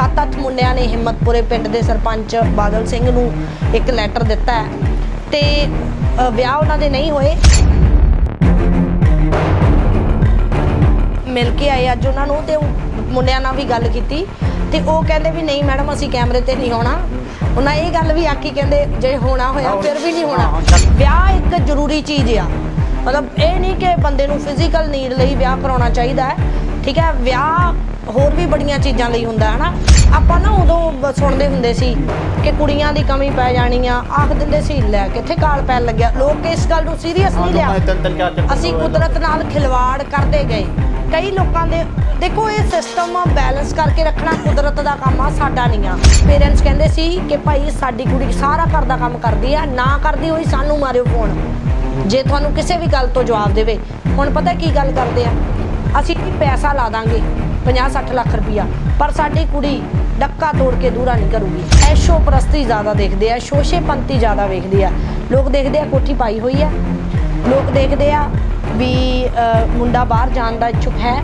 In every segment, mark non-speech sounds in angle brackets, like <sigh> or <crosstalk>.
ਸੱਤ-ਅੱਠ ਮੁੰਡਿਆਂ ਨੇ ਹਿੰਮਤਪੁਰੇ ਪਿੰਡ ਦੇ ਸਰਪੰਚ ਬਾਦਲ ਸਿੰਘ ਨੂੰ ਇੱਕ ਲੈਟਰ ਦਿੱਤਾ ਹੈ ਤੇ ਵਿਆਹ ਉਹਨਾਂ ਦੇ ਨਹੀਂ ਹੋਏ। ਮਿਲ ਕੇ ਆਏ ਅੱਜ ਉਹਨਾਂ ਨੂੰ ਤੇ ਮੁੰਡਿਆਂ ਨਾਲ ਵੀ ਗੱਲ ਕੀਤੀ ਤੇ ਉਹ ਕਹਿੰਦੇ ਵੀ ਨਹੀਂ ਮੈਡਮ ਅਸੀਂ ਕੈਮਰੇ ਤੇ ਨਹੀਂ ਆਉਣਾ ਉਹਨਾਂ ਇਹ ਗੱਲ ਵੀ ਆਖੀ ਕਹਿੰਦੇ ਜੇ ਹੋਣਾ ਹੋਇਆ ਫਿਰ ਵੀ ਨਹੀਂ ਹੋਣਾ। ਵਿਆਹ ਇੱਕ ਜ਼ਰੂਰੀ ਚੀਜ਼ ਆ। ਮਤਲਬ ਇਹ ਨਹੀਂ ਕਿ ਬੰਦੇ ਨੂੰ ਫਿਜ਼ੀਕਲ ਨੀਡ ਲਈ ਵਿਆਹ ਕਰਾਉਣਾ ਚਾਹੀਦਾ ਹੈ। ਠੀਕ ਹੈ ਵਿਆਹ ਹੋਰ ਵੀ ਬੜੀਆਂ ਚੀਜ਼ਾਂ ਲਈ ਹੁੰਦਾ ਹੈ ਨਾ ਆਪਾਂ ਨਾ ਉਦੋਂ ਸੁਣਦੇ ਹੁੰਦੇ ਸੀ ਕਿ ਕੁੜੀਆਂ ਦੀ ਕਮੀ ਪੈ ਜਾਣੀ ਆ ਆਖ ਦਿੰਦੇ ਸੀ ਲੈ ਕਿੱਥੇ ਕਾਲ ਪੈਣ ਲੱਗਿਆ? ਲੋਕ ਇਸ ਗੱਲ ਨੂੰ ਸੀਰੀਅਸ ਨਹੀਂ ਲਿਆ। ਅਸੀਂ ਕੁਦਰਤ ਨਾਲ ਖਿਲਵਾੜ ਕਰਦੇ ਗਏ। ਕਈ ਲੋਕਾਂ ਦੇ ਦੇਖੋ ਇਹ ਸਿਸਟਮ ਬੈਲੈਂਸ ਕਰਕੇ ਰੱਖਣਾ ਕੁਦਰਤ ਦਾ ਕੰਮ ਆ ਸਾਡਾ ਨਹੀਂ ਆ। ਪੇਰੈਂਟਸ ਕਹਿੰਦੇ ਸੀ ਕਿ ਭਾਈ ਸਾਡੀ ਕੁੜੀ ਸਾਰਾ ਘਰ ਦਾ ਕੰਮ ਕਰਦੀ ਆ ਨਾ ਕਰਦੀ ਹੋਈ ਸਾਨੂੰ ਮਾਰਿਓ ਫੋਨ ਜੇ ਤੁਹਾਨੂੰ ਕਿਸੇ ਵੀ ਗੱਲ ਤੋਂ ਜਵਾਬ ਦੇਵੇ ਹੁਣ ਪਤਾ ਕੀ ਗੱਲ ਕਰਦੇ ਆ? ਅਸੀਂ ਪੈਸਾ ਲਾ ਦਾਂਗੇ। 50-60 ਲੱਖ ਰੁਪਇਆ ਪਰ ਸਾਡੀ ਕੁੜੀ ਡੱਕਾ ਤੋੜ ਕੇ ਦੂਰਾ ਨਹੀਂ ਕਰੂਗੀ। ਐਸ਼ੋ ਪ੍ਰਸਤੀ ਜ਼ਿਆਦਾ ਦੇਖਦੇ ਆ, ਸ਼ੋਸ਼ੇ ਪੰਤੀ ਜ਼ਿਆਦਾ ਵੇਖਦੇ ਆ। ਲੋਕ ਦੇਖਦੇ ਆ ਕੋਠੀ ਪਾਈ ਹੋਈ ਆ। ਲੋਕ ਦੇਖਦੇ ਆ ਵੀ ਮੁੰਡਾ ਬਾਹਰ ਜਾਣ ਦਾ ਇੱਛੁਕ ਹੈ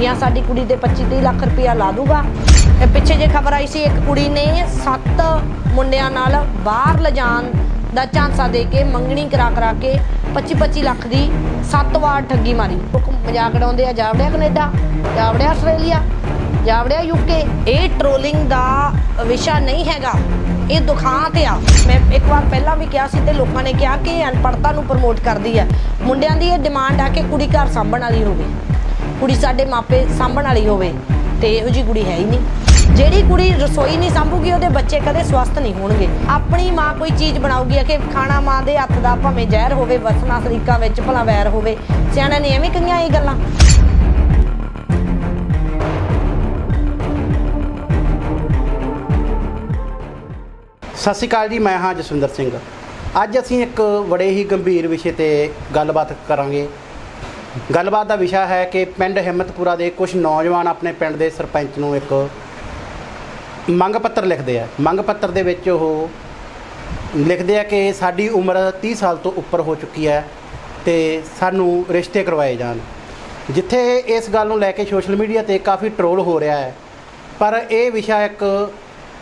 ਜਾਂ ਸਾਡੀ ਕੁੜੀ ਦੇ 25-30 ਲੱਖ ਰੁਪਇਆ ਲਾ ਦੂਗਾ। ਇਹ ਪਿੱਛੇ ਜੇ ਖਬਰ ਆਈ ਸੀ, ਇੱਕ ਕੁੜੀ ਨੇ ਸੱਤ ਮੁੰਡਿਆਂ ਨਾਲ ਬਾਹਰ ਲਿਜਾਣ ਦਾ ਝਾਂਸਾ ਦੇ ਕੇ, ਮੰਗਣੀ ਕਰਾ ਕਰਾ ਕੇ 25-25 ਲੱਖ ਦੀ ਸੱਤ ਵਾਰ ਠੱਗੀ ਮਾਰੀ। ਲੋਕ ਮਜ਼ਾਕ ਉਡਾਉਂਦੇ ਆ ਜਾਵੜਿਆ ਕੈਨੇਡਾ ਜਾਵੜਿਆ ਆਸਟ੍ਰੇਲੀਆ ਜਾਵੜਿਆ ਯੂਕੇ ਇਹ ਟ੍ਰੋਲਿੰਗ ਦਾ ਵਿਸ਼ਾ ਨਹੀਂ ਹੈਗਾ। ਇਹ ਦੁਖਾਂਤ ਆ। ਮੈਂ ਇੱਕ ਵਾਰ ਪਹਿਲਾਂ ਵੀ ਕਿਹਾ ਸੀ ਤੇ ਲੋਕਾਂ ਨੇ ਕਿਹਾ ਕਿ ਇਹ ਅਨਪੜ੍ਹਤਾ ਨੂੰ ਪ੍ਰਮੋਟ ਕਰਦੀ ਹੈ। ਮੁੰਡਿਆਂ ਦੀ ਇਹ ਡਿਮਾਂਡ ਆ ਕਿ ਕੁੜੀ ਘਰ ਸਾਂਭਣ ਵਾਲੀ ਹੋਵੇ। ਕੁੜੀ ਸਾਡੇ ਮਾਪੇ ਸਾਂਭਣ ਵਾਲੀ ਹੋਵੇ। ਤੇ ਇਹੋ ਜੀ ਕੁੜੀ ਹੈ ਹੀ ਨਹੀਂ। ਜਿਹੜੀ ਕੁੜੀ ਰਸੋਈ ਨਹੀਂ ਸਾਂਭੂਗੀ, ਉਹਦੇ ਬੱਚੇ ਕਦੇ ਸਵਸਥ ਨਹੀਂ ਹੋਣਗੇ। ਆਪਣੀ ਮਾਂ ਕੋਈ ਚੀਜ਼ ਬਣਾਉਗੀ ਕਿ ਖਾਣਾ ਮਾਂ ਦੇ ਹੱਥ ਦਾ ਭਾਵੇਂ ਜ਼ਹਿਰ ਹੋਵੇ, ਵਸਣਾ ਸਰੀਕਾ ਵਿੱਚ ਭਲਾ ਵੈਰ ਹੋਵੇ। ਸਿਆਣਿਆਂ ਨੇ ਐਵੇਂ ਕਹੀਆਂ ਇਹ ਗੱਲਾਂ। ਸਤਿ ਸ਼੍ਰੀ ਅਕਾਲ ਜੀ, ਮੈਂ ਹਾਂ ਜਸਵਿੰਦਰ ਸਿੰਘ। ਅੱਜ ਅਸੀਂ ਇੱਕ ਬੜੇ ਹੀ ਗੰਭੀਰ ਵਿਸ਼ੇ ਤੇ ਗੱਲਬਾਤ ਕਰਾਂਗੇ। ਗੱਲਬਾਤ ਦਾ ਵਿਸ਼ਾ ਹੈ ਕਿ ਪਿੰਡ ਹਿੰਮਤਪੁਰਾ ਦੇ ਕੁਝ ਨੌਜਵਾਨ ਆਪਣੇ ਪਿੰਡ ਦੇ ਸਰਪੰਚ ਨੂੰ ਇੱਕ ਮੰਗ ਪੱਤਰ ਲਿਖਦੇ ਆ। ਮੰਗ ਪੱਤਰ ਦੇ ਵਿੱਚ ਉਹ ਲਿਖਦੇ ਆ ਕਿ ਸਾਡੀ ਉਮਰ 30 ਸਾਲ ਤੋਂ ਉੱਪਰ ਹੋ ਚੁੱਕੀ ਹੈ ਤੇ ਸਾਨੂੰ ਰਿਸ਼ਤੇ ਕਰਵਾਏ ਜਾਣ। ਜਿੱਥੇ ਇਸ ਗੱਲ ਨੂੰ ਲੈ ਕੇ ਸੋਸ਼ਲ ਮੀਡੀਆ ਤੇ ਕਾਫੀ ਟਰੋਲ ਹੋ ਰਿਹਾ ਹੈ, ਪਰ ਇਹ ਵਿਸ਼ਾ ਇੱਕ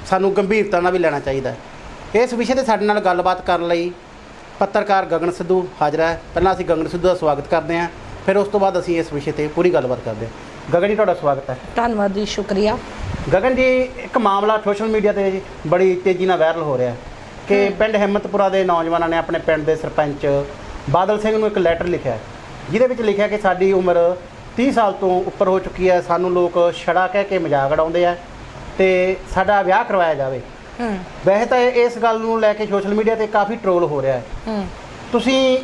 ਸਾਨੂੰ ਗੰਭੀਰਤਾ ਨਾਲ ਵੀ ਲੈਣਾ ਚਾਹੀਦਾ ਹੈ। ਇਸ ਵਿਸ਼ੇ ਤੇ ਸਾਡੇ ਨਾਲ ਗੱਲਬਾਤ ਕਰਨ ਲਈ ਪੱਤਰਕਾਰ ਗਗਨ ਸਿੱਧੂ ਹਾਜ਼ਰ ਹੈ। ਪਹਿਲਾਂ ਅਸੀਂ ਗਗਨ ਸਿੱਧੂ ਦਾ ਸਵਾਗਤ ਕਰਦੇ ਹਾਂ, ਫਿਰ ਉਸ ਤੋਂ ਬਾਅਦ ਅਸੀਂ ਇਸ ਵਿਸ਼ੇ ਤੇ ਪੂਰੀ ਗੱਲਬਾਤ ਕਰਦੇ ਹਾਂ। ਗਗਨ ਜੀ ਤੁਹਾਡਾ ਸਵਾਗਤ ਹੈ। ਧੰਨਵਾਦ ਜੀ ਸ਼ੁਕਰੀਆ। ਗਗਨ ਜੀ ਇੱਕ ਮਾਮਲਾ ਸੋਸ਼ਲ ਮੀਡੀਆ ਤੇ ਬੜੀ ਤੇਜ਼ੀ ਨਾਲ ਵਾਇਰਲ ਹੋ ਰਿਹਾ ਹੈ ਕਿ ਪਿੰਡ ਹਿੰਮਤਪੁਰਾ ਦੇ ਨੌਜਵਾਨਾਂ ਨੇ ਆਪਣੇ ਪਿੰਡ ਦੇ ਸਰਪੰਚ ਬਾਦਲ ਸਿੰਘ ਨੂੰ ਇੱਕ ਲੈਟਰ ਲਿਖਿਆ ਹੈ, ਜਿਹਦੇ ਵਿੱਚ ਲਿਖਿਆ ਕਿ ਸਾਡੀ ਉਮਰ 30 ਸਾਲ ਤੋਂ ਉੱਪਰ ਹੋ ਚੁੱਕੀ ਹੈ ਸਾਨੂੰ ਲੋਕ ਛੜਾ ਕਹਿ ਕੇ ਮਜ਼ਾਕ ਉਡਾਉਂਦੇ ਆ ਤੇ ਸਾਡਾ ਵਿਆਹ ਕਰਵਾਇਆ ਜਾਵੇ। ਹੂੰ। ਵੈਸੇ ਤਾਂ ਇਸ ਗੱਲ ਨੂੰ ਲੈ ਕੇ ਸੋਸ਼ਲ ਮੀਡੀਆ ਤੇ ਕਾਫੀ ਟਰੋਲ ਹੋ ਰਿਹਾ ਹੈ। ਹੂੰ। ਤੁਸੀਂ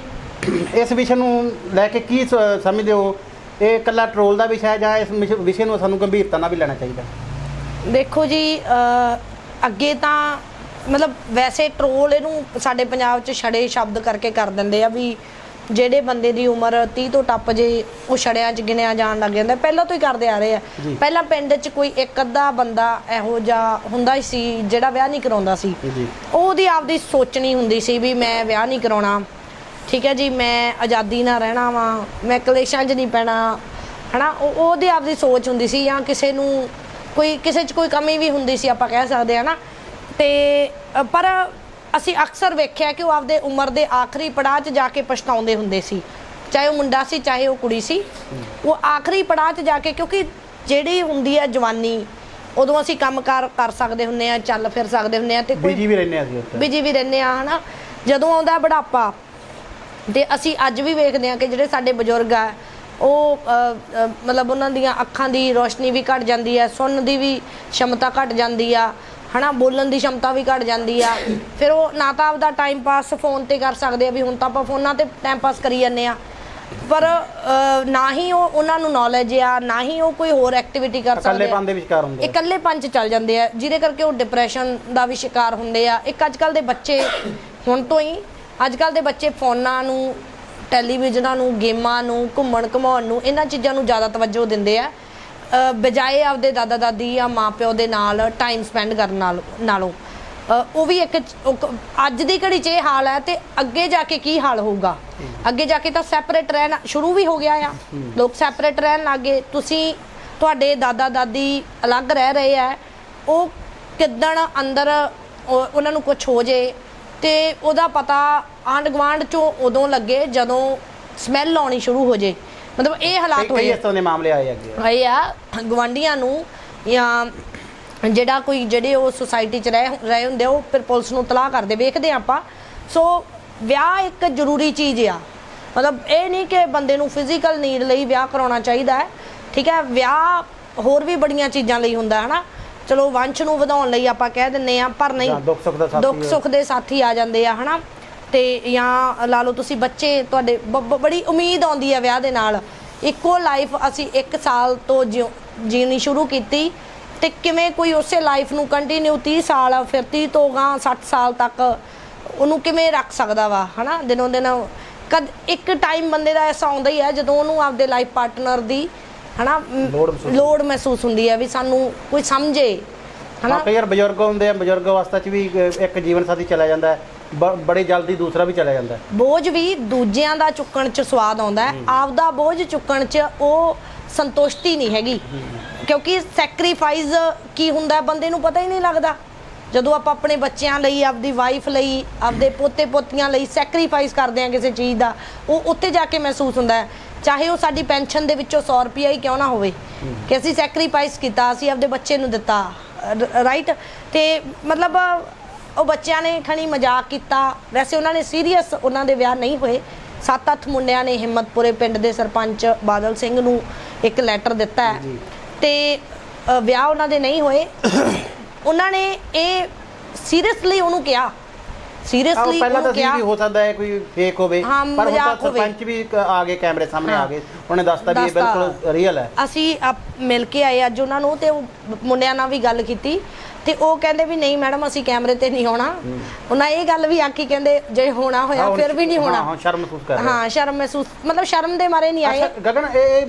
ਇਸ ਵਿਸ਼ੇ ਨੂੰ ਲੈ ਕੇ ਕੀ ਸਮਝਦੇ ਹੋ? ਇਹ ਇਕੱਲਾ ਟਰੋਲ ਦਾ ਵਿਸ਼ਾ ਹੈ ਜਾਂ ਇਸ ਵਿਸ਼- ਵਿਸ਼ੇ ਨੂੰ ਸਾਨੂੰ ਗੰਭੀਰਤਾ ਨਾਲ ਵੀ ਲੈਣਾ ਚਾਹੀਦਾ ਦੇਖੋ ਜੀ ਅ, ਅੱਗੇ ਤਾਂ ਮਤਲਬ ਵੈਸੇ ਟਰੋਲ ਇਹਨੂੰ ਸਾਡੇ ਪੰਜਾਬ 'ਚ ਛੜੇ ਸ਼ਬਦ ਕਰਕੇ ਕਰ ਦਿੰਦੇ ਆ ਵੀ ਜਿਹੜੇ ਬੰਦੇ ਦੀ ਉਮਰ 30 ਤੋਂ ਟੱਪ ਜੇ ਉਹ ਛੜਿਆਂ 'ਚ ਗਿਣਿਆ ਜਾਣ ਲੱਗ ਜਾਂਦਾ। ਪਹਿਲਾਂ ਤੋਂ ਹੀ ਕਰਦੇ ਆ ਰਹੇ ਆ। ਜੀ। ਪਹਿਲਾਂ ਪਿੰਡ 'ਚ ਕੋਈ ਇੱਕ ਅੱਧਾ ਬੰਦਾ ਇਹੋ ਜਿਹਾ ਹੁੰਦਾ ਹੀ ਸੀ ਜਿਹੜਾ ਵਿਆਹ ਨਹੀਂ ਕਰਾਉਂਦਾ ਸੀ। ਜੀ। ਉਹਦੀ ਆਪਦੀ ਸੋਚਣੀ ਹੁੰਦੀ ਸੀ ਵੀ ਮੈਂ ਵਿਆਹ ਨਹੀਂ ਕਰਾਉਣਾ। ਠੀਕ ਹੈ ਜੀ ਮੈਂ ਆਜ਼ਾਦੀ ਨਾਲ ਰਹਿਣਾ ਵਾਂ ਮੈਂ ਕਲੇਸ਼ਾਂ 'ਚ ਨਹੀਂ ਪੈਣਾ ਹਨਾ? ਉਹ ਉਹਦੀ ਆਪਦੀ ਸੋਚ ਹੁੰਦੀ ਸੀ ਜਾਂ ਕਿਸੇ ਨੂੰ ਕੋਈ ਕਿਸੇ 'ਚ ਕੋਈ ਕਮੀ ਵੀ ਹੁੰਦੀ ਸੀ ਆਪਾਂ ਕਹਿ ਸਕਦੇ ਹਾਂ ਨਾ ਤੇ ਪਰ ਅਸੀਂ ਅਕਸਰ ਵੇਖਿਆ ਕਿ ਉਹ ਆਪਦੇ ਉਮਰ ਦੇ ਆਖਰੀ ਪੜਾਅ 'ਚ ਜਾ ਕੇ ਪਛਤਾਉਂਦੇ ਹੁੰਦੇ ਸੀ। ਚਾਹੇ ਉਹ ਮੁੰਡਾ ਸੀ ਚਾਹੇ ਉਹ ਕੁੜੀ ਸੀ। ਉਹ ਆਖਰੀ ਪੜਾਅ 'ਚ ਜਾ ਕੇ ਕਿਉਂਕਿ ਜਿਹੜੀ ਹੁੰਦੀ ਹੈ ਜਵਾਨੀ ਉਦੋਂ ਅਸੀਂ ਕੰਮਕਾਰ ਕਰ ਸਕਦੇ ਹੁੰਨੇ ਆ ਚੱਲ ਫਿਰ ਸਕਦੇ ਹੁੰਨੇ ਆ ਤੇ ਕੋਈ ਬੀਜੀ ਵੀ ਰਹਿੰਦੇ ਆ ਅਸੀਂ ਉੱਥੇ। ਬਿਜ਼ੀ ਵੀ ਰਹਿੰਦੇ ਆ ਹਨਾ? ਜਦੋਂ ਆਉਂਦਾ ਬੁਢਾਪਾ ਤੇ ਅਸੀਂ ਅੱਜ ਵੀ ਵੇਖਦੇ ਆ ਕਿ ਜਿਹੜੇ ਸਾਡੇ ਬਜ਼ੁਰਗ ਆ ਉਹ ਮਤਲਬ ਉਹਨਾਂ ਦੀਆਂ ਅੱਖਾਂ ਦੀ ਰੋਸ਼ਨੀ ਵੀ ਘਟ ਜਾਂਦੀ ਹੈ ਸੁਣਨ ਦੀ ਵੀ ਸ਼ਮਤਾ ਘਟ ਜਾਂਦੀ ਆ ਹਨਾ ਬੋਲਣ ਦੀ ਸ਼ਮਤਾ ਵੀ ਘਟ ਜਾਂਦੀ ਆ। ਫਿਰ ਉਹ ਨਾ ਤਾਂ ਆਪਦਾ ਟਾਈਮ ਪਾਸ ਫੋਨ ਤੇ ਕਰ ਸਕਦੇ ਆ ਵੀ ਹੁਣ ਤਾਂ ਆਪਾਂ ਫੋਨਾਂ ਤੇ ਟਾਈਮ ਪਾਸ ਕਰੀ ਜਾਂਦੇ ਆ। ਪਰ ਨਾ ਹੀ ਉਹ ਉਹਨਾਂ ਨੂੰ ਨੌਲੇਜ ਆ ਨਾ ਹੀ ਉਹ ਕੋਈ ਹੋਰ ਐਕਟੀਵਿਟੀ ਕਰ ਸਕਦੇ ਇਕੱਲੇਪਨ ਦੇ ਵਿਚਕਾਰ ਹੁੰਦੇ ਆ। ਇਕੱਲੇ ਪੰਜ ਚੱਲ ਜਾਂਦੇ ਆ ਜਿਹਦੇ ਕਰਕੇ ਉਹ ਡਿਪਰੈਸ਼ਨ ਦਾ ਵੀ ਸ਼ਿਕਾਰ ਹੁੰਦੇ ਆ। ਇੱਕ ਅੱਜ ਕੱਲ ਦੇ ਬੱਚੇ ਹੁਣ ਤੋਂ ਹੀ ਅੱਜ ਕੱਲ ਦੇ ਬੱਚੇ ਫੋਨਾਂ ਨੂੰ, ਟੈਲੀਵਿਜ਼ਨਾਂ ਨੂੰ, ਗੇਮਾਂ ਨੂੰ, ਘੁੰਮਣ ਘਮਾਉਣ ਨੂੰ, ਇਹਨਾਂ ਚੀਜ਼ਾਂ ਨੂੰ ਜ਼ਿਆਦਾ ਤਵੱਜੋ ਦਿੰਦੇ ਆ। ਬਜਾਏ ਆਪਦੇ ਦਾਦਾ ਦਾਦੀ ਜਾਂ ਮਾਪਿਓ ਦੇ ਨਾਲ ਟਾਈਮ ਸਪੈਂਡ ਕਰਨ ਨਾਲੋਂ ਉਹ ਵੀ ਇੱਕ ਅੱਜ ਦੀ ਘੜੀ 'ਚ ਇਹ ਹਾਲ ਹੈ ਤੇ ਅੱਗੇ ਜਾ ਕੇ ਕੀ ਹਾਲ ਹੋਊਗਾ? ਅੱਗੇ ਜਾ ਕੇ ਤਾਂ ਸੈਪਰੇਟ ਰਹਿਣਾ, ਸ਼ੁਰੂ ਵੀ ਹੋ ਗਿਆ ਆ। ਲੋਕ ਸੈਪਰੇਟ ਰਹਿਣ ਲੱਗੇ। ਤੁਸੀਂ, ਤੁਹਾਡੇ ਦਾਦਾ ਦਾਦੀ ਅਲੱਗ ਰਹਿ ਰਹੇ ਆ। ਉਹ ਕਿੱਦਣ ਅੰਦਰ ਉਹਨਾਂ ਨੂੰ ਕੁਝ ਹੋ ਜੇ ਤੇ ਉਹਦਾ ਪਤਾ ਆਂਢ ਗੁਆਂਢ ਚੋਂ ਉਦੋਂ ਲੱਗੇ ਜਦੋਂ ਸਮੈਲ ਆਉਣੀ ਸ਼ੁਰੂ ਹੋ ਜੇ। ਮਤਲਬ ਇਹ ਹਾਲਾਤ ਕਈ- ਕਈ ਹੋਏ। ਇਸ ਤਰ੍ਹਾਂ ਦੇ ਮਾਮਲੇ ਆਏ ਅੱਗੇ ਆਏ ਆ ਗਵਾਂਡੀਆਂ ਨੂੰ ਜਾਂ ਜਿਹੜਾ ਕੋਈ ਜਿਹੜੇ ਉਹ ਸੁਸਾਇਟੀ 'ਚ ਰਹਿ ਰਹੇ ਹੁੰਦੇ ਉਹ ਫਿਰ ਪੁਲਿਸ ਨੂੰ ਤਲਾਹ ਕਰਦੇ ਵੇਖਦੇ ਆਪਾਂ। ਸੋ ਵਿਆਹ ਇੱਕ ਜ਼ਰੂਰੀ ਚੀਜ਼ ਆ। ਮਤਲਬ ਇਹ ਨਹੀਂ ਕਿ ਬੰਦੇ ਨੂੰ ਫਿਜ਼ੀਕਲ ਨੀਡ ਲਈ ਵਿਆਹ ਕਰਾਉਣਾ ਚਾਹੀਦਾ ਹੈ। ਠੀਕ ਹੈ ਵਿਆਹ ਹੋਰ ਵੀ ਬੜੀਆਂ ਚੀਜ਼ਾਂ ਲਈ ਹੁੰਦਾ ਹੈ ਨਾ। ਚਲੋ ਵੰਸ਼ ਨੂੰ ਵਧਾਉਣ ਲਈ ਆਪਾਂ ਕਹਿ ਦਿੰਨੇ ਆ ਪਰ ਨਹੀਂ ਦੁੱਖ ਸੁੱਖ ਦਾ ਸਾਥੀ ਦੁੱਖ ਸੁੱਖ ਦੇ ਸਾਥੀ ਆ ਜਾਂਦੇ ਆ ਹਨਾ? ਤੇ ਜਾਂ ਲਾ ਲਓ ਤੁਸੀਂ ਬੱਚੇ ਤੁਹਾਡੇ ਬੜੀ ਉਮੀਦ ਆਉਂਦੀ ਆ ਵਿਆਹ ਦੇ ਨਾਲ। ਇੱਕੋ ਲਾਈਫ ਅਸੀਂ 1 ਸਾਲ ਤੋਂ ਜਿਉ- ਜੀਣੀ ਸ਼ੁਰੂ ਕੀਤੀ ਤੇ ਕਿਵੇਂ ਕੋਈ ਉਸੇ ਲਾਈਫ ਨੂੰ ਕੰਟੀਨਿਊ 30 ਸਾਲ ਫਿਰ 30 ਤੋਂ ਗਾਂ 60 ਸਾਲ ਤੱਕ ਉਹਨੂੰ ਕਿਵੇਂ ਰੱਖ ਸਕਦਾ ਵਾ ਹਨਾ? ਦਿਨੋਂ ਦਿਨ ਕਦ ਇੱਕ ਟਾਈਮ ਬੰਦੇ ਦਾ ਐਸਾ ਆਉਂਦਾ ਹੀ ਹੈ ਜਦੋਂ ਉਹਨੂੰ ਆਪਦੇ ਲਾਈਫ ਪਾਰਟਨਰ ਦੀ ਹਨਾ? ਲੋੜ ਮਹਿਸੂਸ ਹੁੰਦੀ ਹੈ ਵੀ ਸਾਨੂੰ ਕੋਈ ਸਮਝੇ ਹਨਾ? ਕਈ ਵਾਰ ਬਜ਼ੁਰਗ ਹੁੰਦੇ ਆ ਬਜ਼ੁਰਗ ਅਵਸਥਾ 'ਚ ਵੀ ਇੱਕ- ਜੀਵਨ ਸਾਥੀ ਚਲਾ ਜਾਂਦਾ ਹੈ। ਬੜੇ ਜਲਦੀ ਦੂਸਰਾ ਵੀ ਚਲਾ ਜਾਂਦਾ ਬੋਝ ਵੀ ਦੂਜਿਆਂ ਦਾ ਚੁੱਕਣ 'ਚ ਸਵਾਦ ਆਉਂਦਾ ਹੈ। ਆਪਦਾ ਬੋਝ ਚੁੱਕਣ 'ਚ ਉਹ ਸੰਤੁਸ਼ਟੀ ਨਹੀਂ ਹੈਗੀ। ਕਿਉਂਕਿ ਸੈਕਰੀਫਾਈਸ ਕੀ ਹੁੰਦਾ ਬੰਦੇ ਨੂੰ ਪਤਾ ਹੀ ਨਹੀਂ ਲੱਗਦਾ। ਜਦੋਂ ਆਪਾਂ ਆਪਣੇ ਬੱਚਿਆਂ ਲਈ ਆਪਦੀ ਵਾਈਫ ਲਈ ਆਪਦੇ ਪੋਤੇ ਪੋਤੀਆਂ ਲਈ ਸੈਕਰੀਫਾਈਸ ਕਰਦੇ ਆ ਕਿਸੇ ਚੀਜ਼ ਦਾ ਉਹ ਉੱਥੇ ਜਾ ਕੇ ਮਹਿਸੂਸ ਹੁੰਦਾ ਹੈ। ਚਾਹੇ ਉਹ ਸਾਡੀ ਪੈਨਸ਼ਨ ਦੇ ਵਿੱਚੋਂ 100 ਰੁਪਿਆ ਹੀ ਕਿਉਂ ਨਾ ਹੋਵੇ ਕਿ ਅਸੀਂ ਸੈਕਰੀਫਾਈਸ ਕੀਤਾ ਅਸੀਂ ਆਪਦੇ ਬੱਚੇ ਨੂੰ ਦਿੱਤਾ ਰਾਈਟ ਤੇ ਮਤਲਬ ਉਹ ਬੱਚਿਆਂ ਨੇ ਖਣੀ ਮਜ਼ਾਕ ਕੀਤਾ। ਵੈਸੇ ਉਹਨਾਂ ਨੇ ਸੀਰੀਅਸ ਉਹਨਾਂ ਦੇ ਵਿਆਹ ਨਹੀਂ ਹੋਏ। ਸੱਤ ਅੱਠ ਮੁੰਡਿਆਂ ਨੇ ਹਿੰਮਤਪੁਰੇ ਪਿੰਡ ਦੇ ਸਰਪੰਚ ਬਾਦਲ ਸਿੰਘ ਨੂੰ ਇੱਕ ਲੈਟਰ ਦਿੱਤਾ ਹੈ। ਤੇ ਵਿਆਹ ਉਹਨਾਂ ਦੇ ਨਹੀਂ ਹੋਏ। <coughs> ਉਹਨਾਂ ਨੇ ਇਹ ਸੀਰੀਅਸਲੀ ਉਹਨੂੰ ਕਿਹਾ ਸੀਰੀਅਸਲੀ ਪਹਿਲਾਂ ਤਾਂ ਸੀ ਵੀ ਹੋ ਸਕਦਾ ਹੈ ਕੋਈ ਫੇਕ ਹੋਵੇ ਪਰ ਹੁਣ ਤਾਂ। ਸਰਪੰਚ ਵੀ ਆ ਗਏ ਕੈਮਰੇ ਸਾਹਮਣੇ ਆ। ਗਏ। ਉਹਨੇ ਦੱਸਤਾ ਵੀ ਇਹ। ਬਿਲਕੁਲ ਰੀਅਲ ਹੈ। ਅਸੀਂ ਆਪ- ਮਿਲ ਕੇ ਆਏ ਅੱਜ ਉਹਨਾਂ ਨੂੰ ਤੇ ਉਹ ਮੁੰਡਿਆਂ ਨਾਲ ਵੀ ਗੱਲ ਕੀਤੀ ਤੇ ਉਹ ਕਹਿੰਦੇ ਵੀ ਨਹੀਂ ਮੈਡਮ ਅਸੀਂ ਕੈਮਰੇ ਤੇ ਨਹੀਂ ਆਉਣਾ। ਉਹਨਾਂ ਇਹ ਗੱਲ ਵੀ ਆਖੀ ਕਹਿੰਦੇ ਜੇ ਹੋਣਾ ਹੋਇਆ ਫਿਰ ਵੀ ਨਹੀਂ ਹੋਣਾ। ਹਾਂ ਸ਼ਰਮ ਮਹਿਸੂਸ ਕਰ ਰਹੇ ਹਾਂ। ਸ਼ਰਮ ਮਹਿਸੂਸ ਮਤਲਬ ਸ਼ਰਮ ਦੇ ਮਾਰੇ ਨਹੀਂ ਆਏ। ਗਗਨ ਇਹ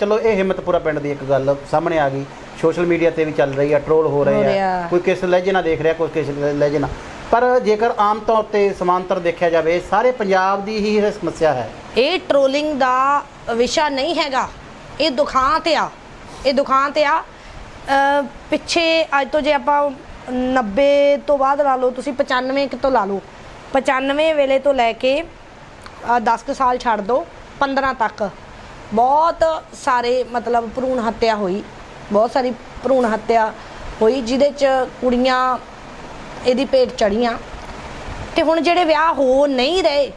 ਚਲੋ ਇਹ ਹਿੰਮਤਪੁਰਾ ਪਿੰਡ ਦੀ ਇੱਕ ਗੱਲ ਸਾਹਮਣੇ ਆ ਗਈ। ਸੋਸ਼ਲ ਮੀਡੀਆ ਤੇ ਵੀ ਚੱਲ ਰਹੀ ਹੈ ਟ੍ਰੋਲ ਹੋ ਰਿਹਾ। ਆ। ਕੋਈ ਕਿਸ ਲਹਿਜੇ ਨਾਲ ਦੇਖ ਰਿਹਾ ਕੋਈ ਕਿਸ ਲਹਿਜੇ ਨਾਲ। ਪਰ ਜੇਕਰ ਆਮ ਤੌਰ ਤੇ ਸਮਾਂਤਰ ਦੇਖਿਆ ਜਾਵੇ, ਸਾਰੇ ਪੰਜਾਬ ਦੀ ਹੀ ਇਹ ਸਮੱਸਿਆ ਹੈ। ਇਹ ਟ੍ਰੋਲਿੰਗ ਦਾ ਵਿਸ਼ਾ ਨਹੀਂ ਹੈਗਾ। ਇਹ ਦੁਖਾਂਤ ਆ। ਇਹ ਦੁਖਾਂਤ ਆ। ਪਿੱਛੇ ਅੱਜ ਤੋਂ ਜੇ ਆਪਾਂ 90 ਤੋਂ ਬਾਅਦ ਲਾ ਲਓ, ਤੁਸੀਂ 95 ਕੁ ਤੋਂ ਲਾ ਲਓ। 95 ਵੇਲੇ ਤੋਂ ਲੈ ਕੇ 10 ਕੁ ਸਾਲ ਛੱਡ ਦਿਓ 15 ਤੱਕ। ਬਹੁਤ ਸਾਰੇ ਮਤਲਬ ਭਰੂਣ ਹੱਤਿਆ ਹੋਈ। ਬਹੁਤ ਸਾਰੀ ਭਰੂਣ ਹੱਤਿਆ ਹੋਈ, ਜਿਹਦੇ ਚ ਕੁੜੀਆਂ ਇਹਦੀ ਭੇਟ ਚੜੀਆਂ। ਤੇ ਹੁਣ ਜਿਹੜੇ ਵਿਆਹ ਹੋ ਨਹੀਂ ਰਹੇ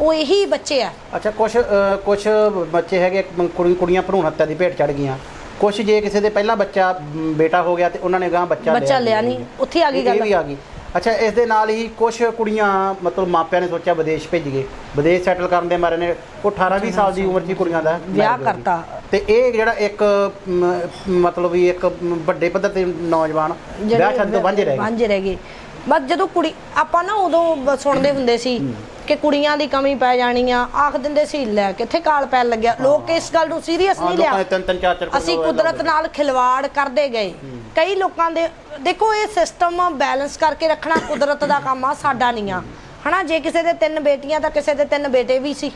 ਉਹ ਇਹੀ ਬੱਚੇ ਆ। ਅੱਛਾ ਕੁਝ ਕੁਝ ਬੱਚੇ ਹੈਗੇ ਕੁੜੀ ਕੁੜੀਆਂ ਭਰੂਣ ਹੱਤਿਆ ਦੀ ਭੇਟ ਚੜ ਗਈਆਂ। ਕੁਝ ਜੇ ਕਿਸੇ ਦੇ ਪਹਿਲਾ ਬੱਚਾ ਮ, ਬੇਟਾ ਹੋ ਗਿਆ ਤੇ ਉਹਨਾਂ ਨੇ ਗਾਂ ਬੱਚਾ ਬੱਚਾ ਲਿਆ ਨਹੀਂ ਉੱਥੇ ਆ ਗਈ ਇਹ- ਗੱਲ। ਵੀ ਆ ਗਈ। ਅੱਛਾ ਇਸ ਦੇ ਨਾਲ ਹੀ ਕੁਝ ਕੁੜੀਆਂ ਮਤਲਬ ਮਾਪਿਆਂ ਨੇ ਸੋਚਿਆ ਵਿਦੇਸ਼ ਭੇਜ ਗਏ। ਵਿਦੇਸ਼ ਸੈਟਲ ਕਰਨ ਦੇ ਮਾਰੇ ਨੇ ਉਹ 18 20 ਸਾਲ ਦੀ ਉਮਰ 'ਚ ਹੀ ਕੁੜੀਆਂ ਦਾ ਵਿਆਹ marriage ਹੋ ਗਈ। ਕਰਤਾ। ਤੇ ਇਹ ਜਿਹੜਾ ਇੱਕ ਮ, ਮਤਲਬ ਵੀ ਇੱਕ ਮ, ਵੱਡੇ ਪੱਧਰ ਤੇ ਨੌਜਵਾਨ ਵਿਆਹ ਛੱਡ ਤੋਂ ਵਾਂਝੇ ਰਹਿ ਗਏ। ਵਾਂਝੇ ਰਹਿ ਗਏ। ਬਸ ਜਦੋਂ ਕੁੜੀ ਆਪਾਂ ਨਾ ਉਦੋਂ ਸੁਣਦੇ ਹੁੰਦੇ ਸੀ ਕਿ ਕੁੜੀਆਂ ਦੀ ਕਮੀ ਪੈ ਜਾਣੀ ਆ ਆਖ ਦਿੰਦੇ ਸੀ ਲੈ ਕਿੱਥੇ ਕਾਲ ਪੈਣ ਲੱਗਿਆ। ਲੋਕ ਇਸ ਗੱਲ ਨੂੰ ਸੀਰੀਅਸ ਨਹੀਂ ਲਿਆ। ਅਸੀਂ ਕੁਦਰਤ ਨਾਲ ਖਿਲਵਾੜ ਕਰਦੇ ਗਏ। ਕਈ ਲੋਕਾਂ ਦੇ ਦੇਖੋ ਇਹ ਸਿਸਟਮ ਬੈਲੈਂਸ ਕਰਕੇ ਰੱਖਣਾ ਕੁਦਰਤ ਦਾ ਕੰਮ ਆ ਸਾਡਾ ਨਹੀਂ ਆ। ਹਨਾ ਜੇ ਕਿਸੇ ਦੇ ਤਿੰਨ ਬੇਟੀਆਂ ਤਾਂ ਕਿਸੇ ਦੇ ਤਿੰਨ ਬੇਟੇ ਵੀ ਸੀ।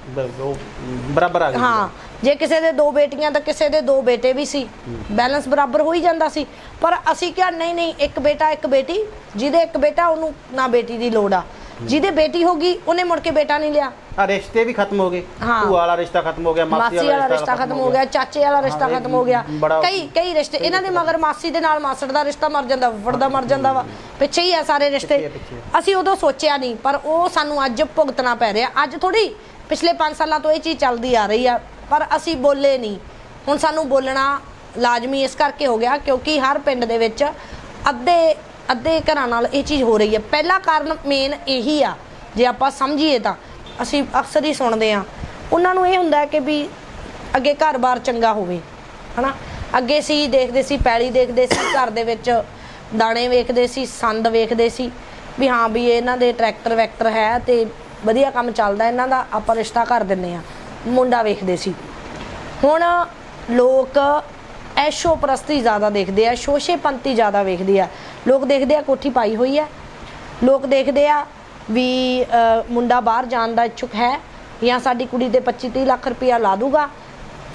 ਬਰਾਬਰ ਆ ਗਏ ਹਾਂ ਜੇ ਕਿਸੇ ਦੇ ਦੋ ਬੇਟੀਆਂ ਤਾਂ ਕਿਸੇ ਦੇ ਦੋ ਬੇਟੇ ਵੀ ਸੀ। ਬੈਲੈਂਸ ਬਰਾਬਰ ਹੋ ਹੀ ਜਾਂਦਾ ਸੀ। ਪਰ ਅਸੀਂ ਕਿਹਾ ਨਹੀਂ ਨਹੀਂ ਇੱਕ ਬੇਟਾ ਇੱਕ ਬੇਟੀ। ਜਿਹਦੇ ਇੱਕ ਬੇਟਾ ਉਹਨੂੰ ਨਾ ਬੇਟੀ ਦੀ ਲੋੜ ਆ। ਜਿਹਦੇ ਬੇਟੀ ਹੋਗੀ ਉਹਨੇ ਮੁੜ ਕੇ ਬੇਟਾ ਨਹੀਂ ਲਿਆ। ਆ ਰਿਸ਼ਤੇ ਵੀ ਖਤਮ ਹੋ ਗਏ। ਹਾਂ। ਭੂਆ ਵਾਲਾ ਰਿਸ਼ਤਾ ਖਤਮ ਹੋ ਗਿਆ ਮਾਸੀ ਵਾਲਾ ਰਿਸ਼ਤਾ ਖਤਮ ਹੋ ਗਿਆ। ਚਾਚੇ ਵਾਲਾ ਰਿਸ਼ਤਾ ਖਤਮ ਹੋ ਗਿਆ। ਬੜਾ- ਕਈ ਕਈ ਰਿਸ਼ਤੇ ਇਹਨਾਂ ਦੇ ਮਗਰ ਮਾਸੀ ਦੇ ਨਾਲ ਮਾਸੜ ਦਾ ਰਿਸ਼ਤਾ ਮਰ ਜਾਂਦਾ ਫੁੱਫੜ ਦਾ ਮਰ ਜਾਂਦਾ ਵਾ। ਪਿੱਛੇ ਹੀ ਆ ਸਾਰੇ ਰਿਸ਼ਤੇ। ਪਿੱਛੇ ਆ, ਪਿੱਛੇ ਅਸੀਂ ਉਦੋਂ ਸੋਚਿਆ ਨਹੀਂ ਪਰ ਉਹ ਸਾਨੂੰ ਅੱਜ ਭੁਗਤਣਾ ਪੈ ਰਿਹਾ। ਅੱਜ ਥੋੜੀ ਪਿਛਲੇ 5 ਸਾਲਾਂ ਤੋਂ ਇਹ ਚੀਜ਼ ਚੱਲਦੀ ਆ ਰਹੀ ਆ। ਪਰ ਅਸੀਂ ਬੋਲੇ ਨਹੀਂ। ਹੁਣ ਸਾਨੂੰ ਬੋਲਣਾ ਲਾਜ਼ਮੀ ਇਸ ਕਰਕੇ ਹੋ ਗਿਆ ਕਿਉਂਕਿ ਹਰ ਪਿੰਡ ਦੇ ਵਿੱਚ ਅੱਧੇ ਅੱਧੇ ਘਰਾਂ ਨਾਲ ਇਹ ਚੀਜ਼ ਹੋ ਰਹੀ ਹੈ। ਪਹਿਲਾ ਕਾਰਨ ਮੇਨ ਇਹੀ ਆ, ਜੇ ਆਪਾਂ ਸਮਝੀਏ ਤਾਂ। ਅਸੀਂ ਅਕਸਰ ਹੀ ਸੁਣਦੇ ਆ ਉਹਨਾਂ ਨੂੰ ਇਹ ਹੁੰਦਾ ਕਿ ਵੀ ਅੱਗੇ ਘਰ-ਬਾਰ ਚੰਗਾ ਹੋਵੇ, ਹਨਾ? ਅੱਗੇ ਸੀ ਦੇਖਦੇ ਸੀ, ਪੈਲੀ ਦੇਖਦੇ ਸੀ, ਘਰ ਦੇ ਵਿੱਚ ਦਾਣੇ ਵੇਖਦੇ ਸੀ, ਸੰਦ ਵੇਖਦੇ ਸੀ ਵੀ ਹਾਂ ਵੀ ਇਹਨਾਂ ਦੇ ਟਰੈਕਟਰ ਵੈਕਟਰ ਹੈ ਤੇ ਵਧੀਆ ਕੰਮ ਚੱਲਦਾ, ਇਹਨਾਂ ਦਾ ਆਪਾਂ ਰਿਸ਼ਤਾ ਕਰ ਦਿੰਨੇ ਆ ਮੁੰਡਾ ਵੇਖਦੇ ਸੀ। ਹੁਣ ਲੋਕ ਐਸ਼ੋ ਪ੍ਰਸਤੀ ਜ਼ਿਆਦਾ ਦੇਖਦੇ ਆ ਸ਼ੋਸ਼ੇਪੰਤੀ ਜ਼ਿਆਦਾ ਵੇਖਦੇ ਆ। ਲੋਕ ਦੇਖਦੇ ਆ ਕੋਠੀ ਪਾਈ ਹੋਈ ਆ। ਲੋਕ ਦੇਖਦੇ ਆ ਵੀ ਮੁੰਡਾ ਬਾਹਰ ਜਾਣ ਦਾ ਇੱਛੁਕ ਹੈ ਜਾਂ ਸਾਡੀ ਕੁੜੀ ਤੇ 25 30 ਲੱਖ ਰੁਪਇਆ ਲਾ ਦੂਗਾ।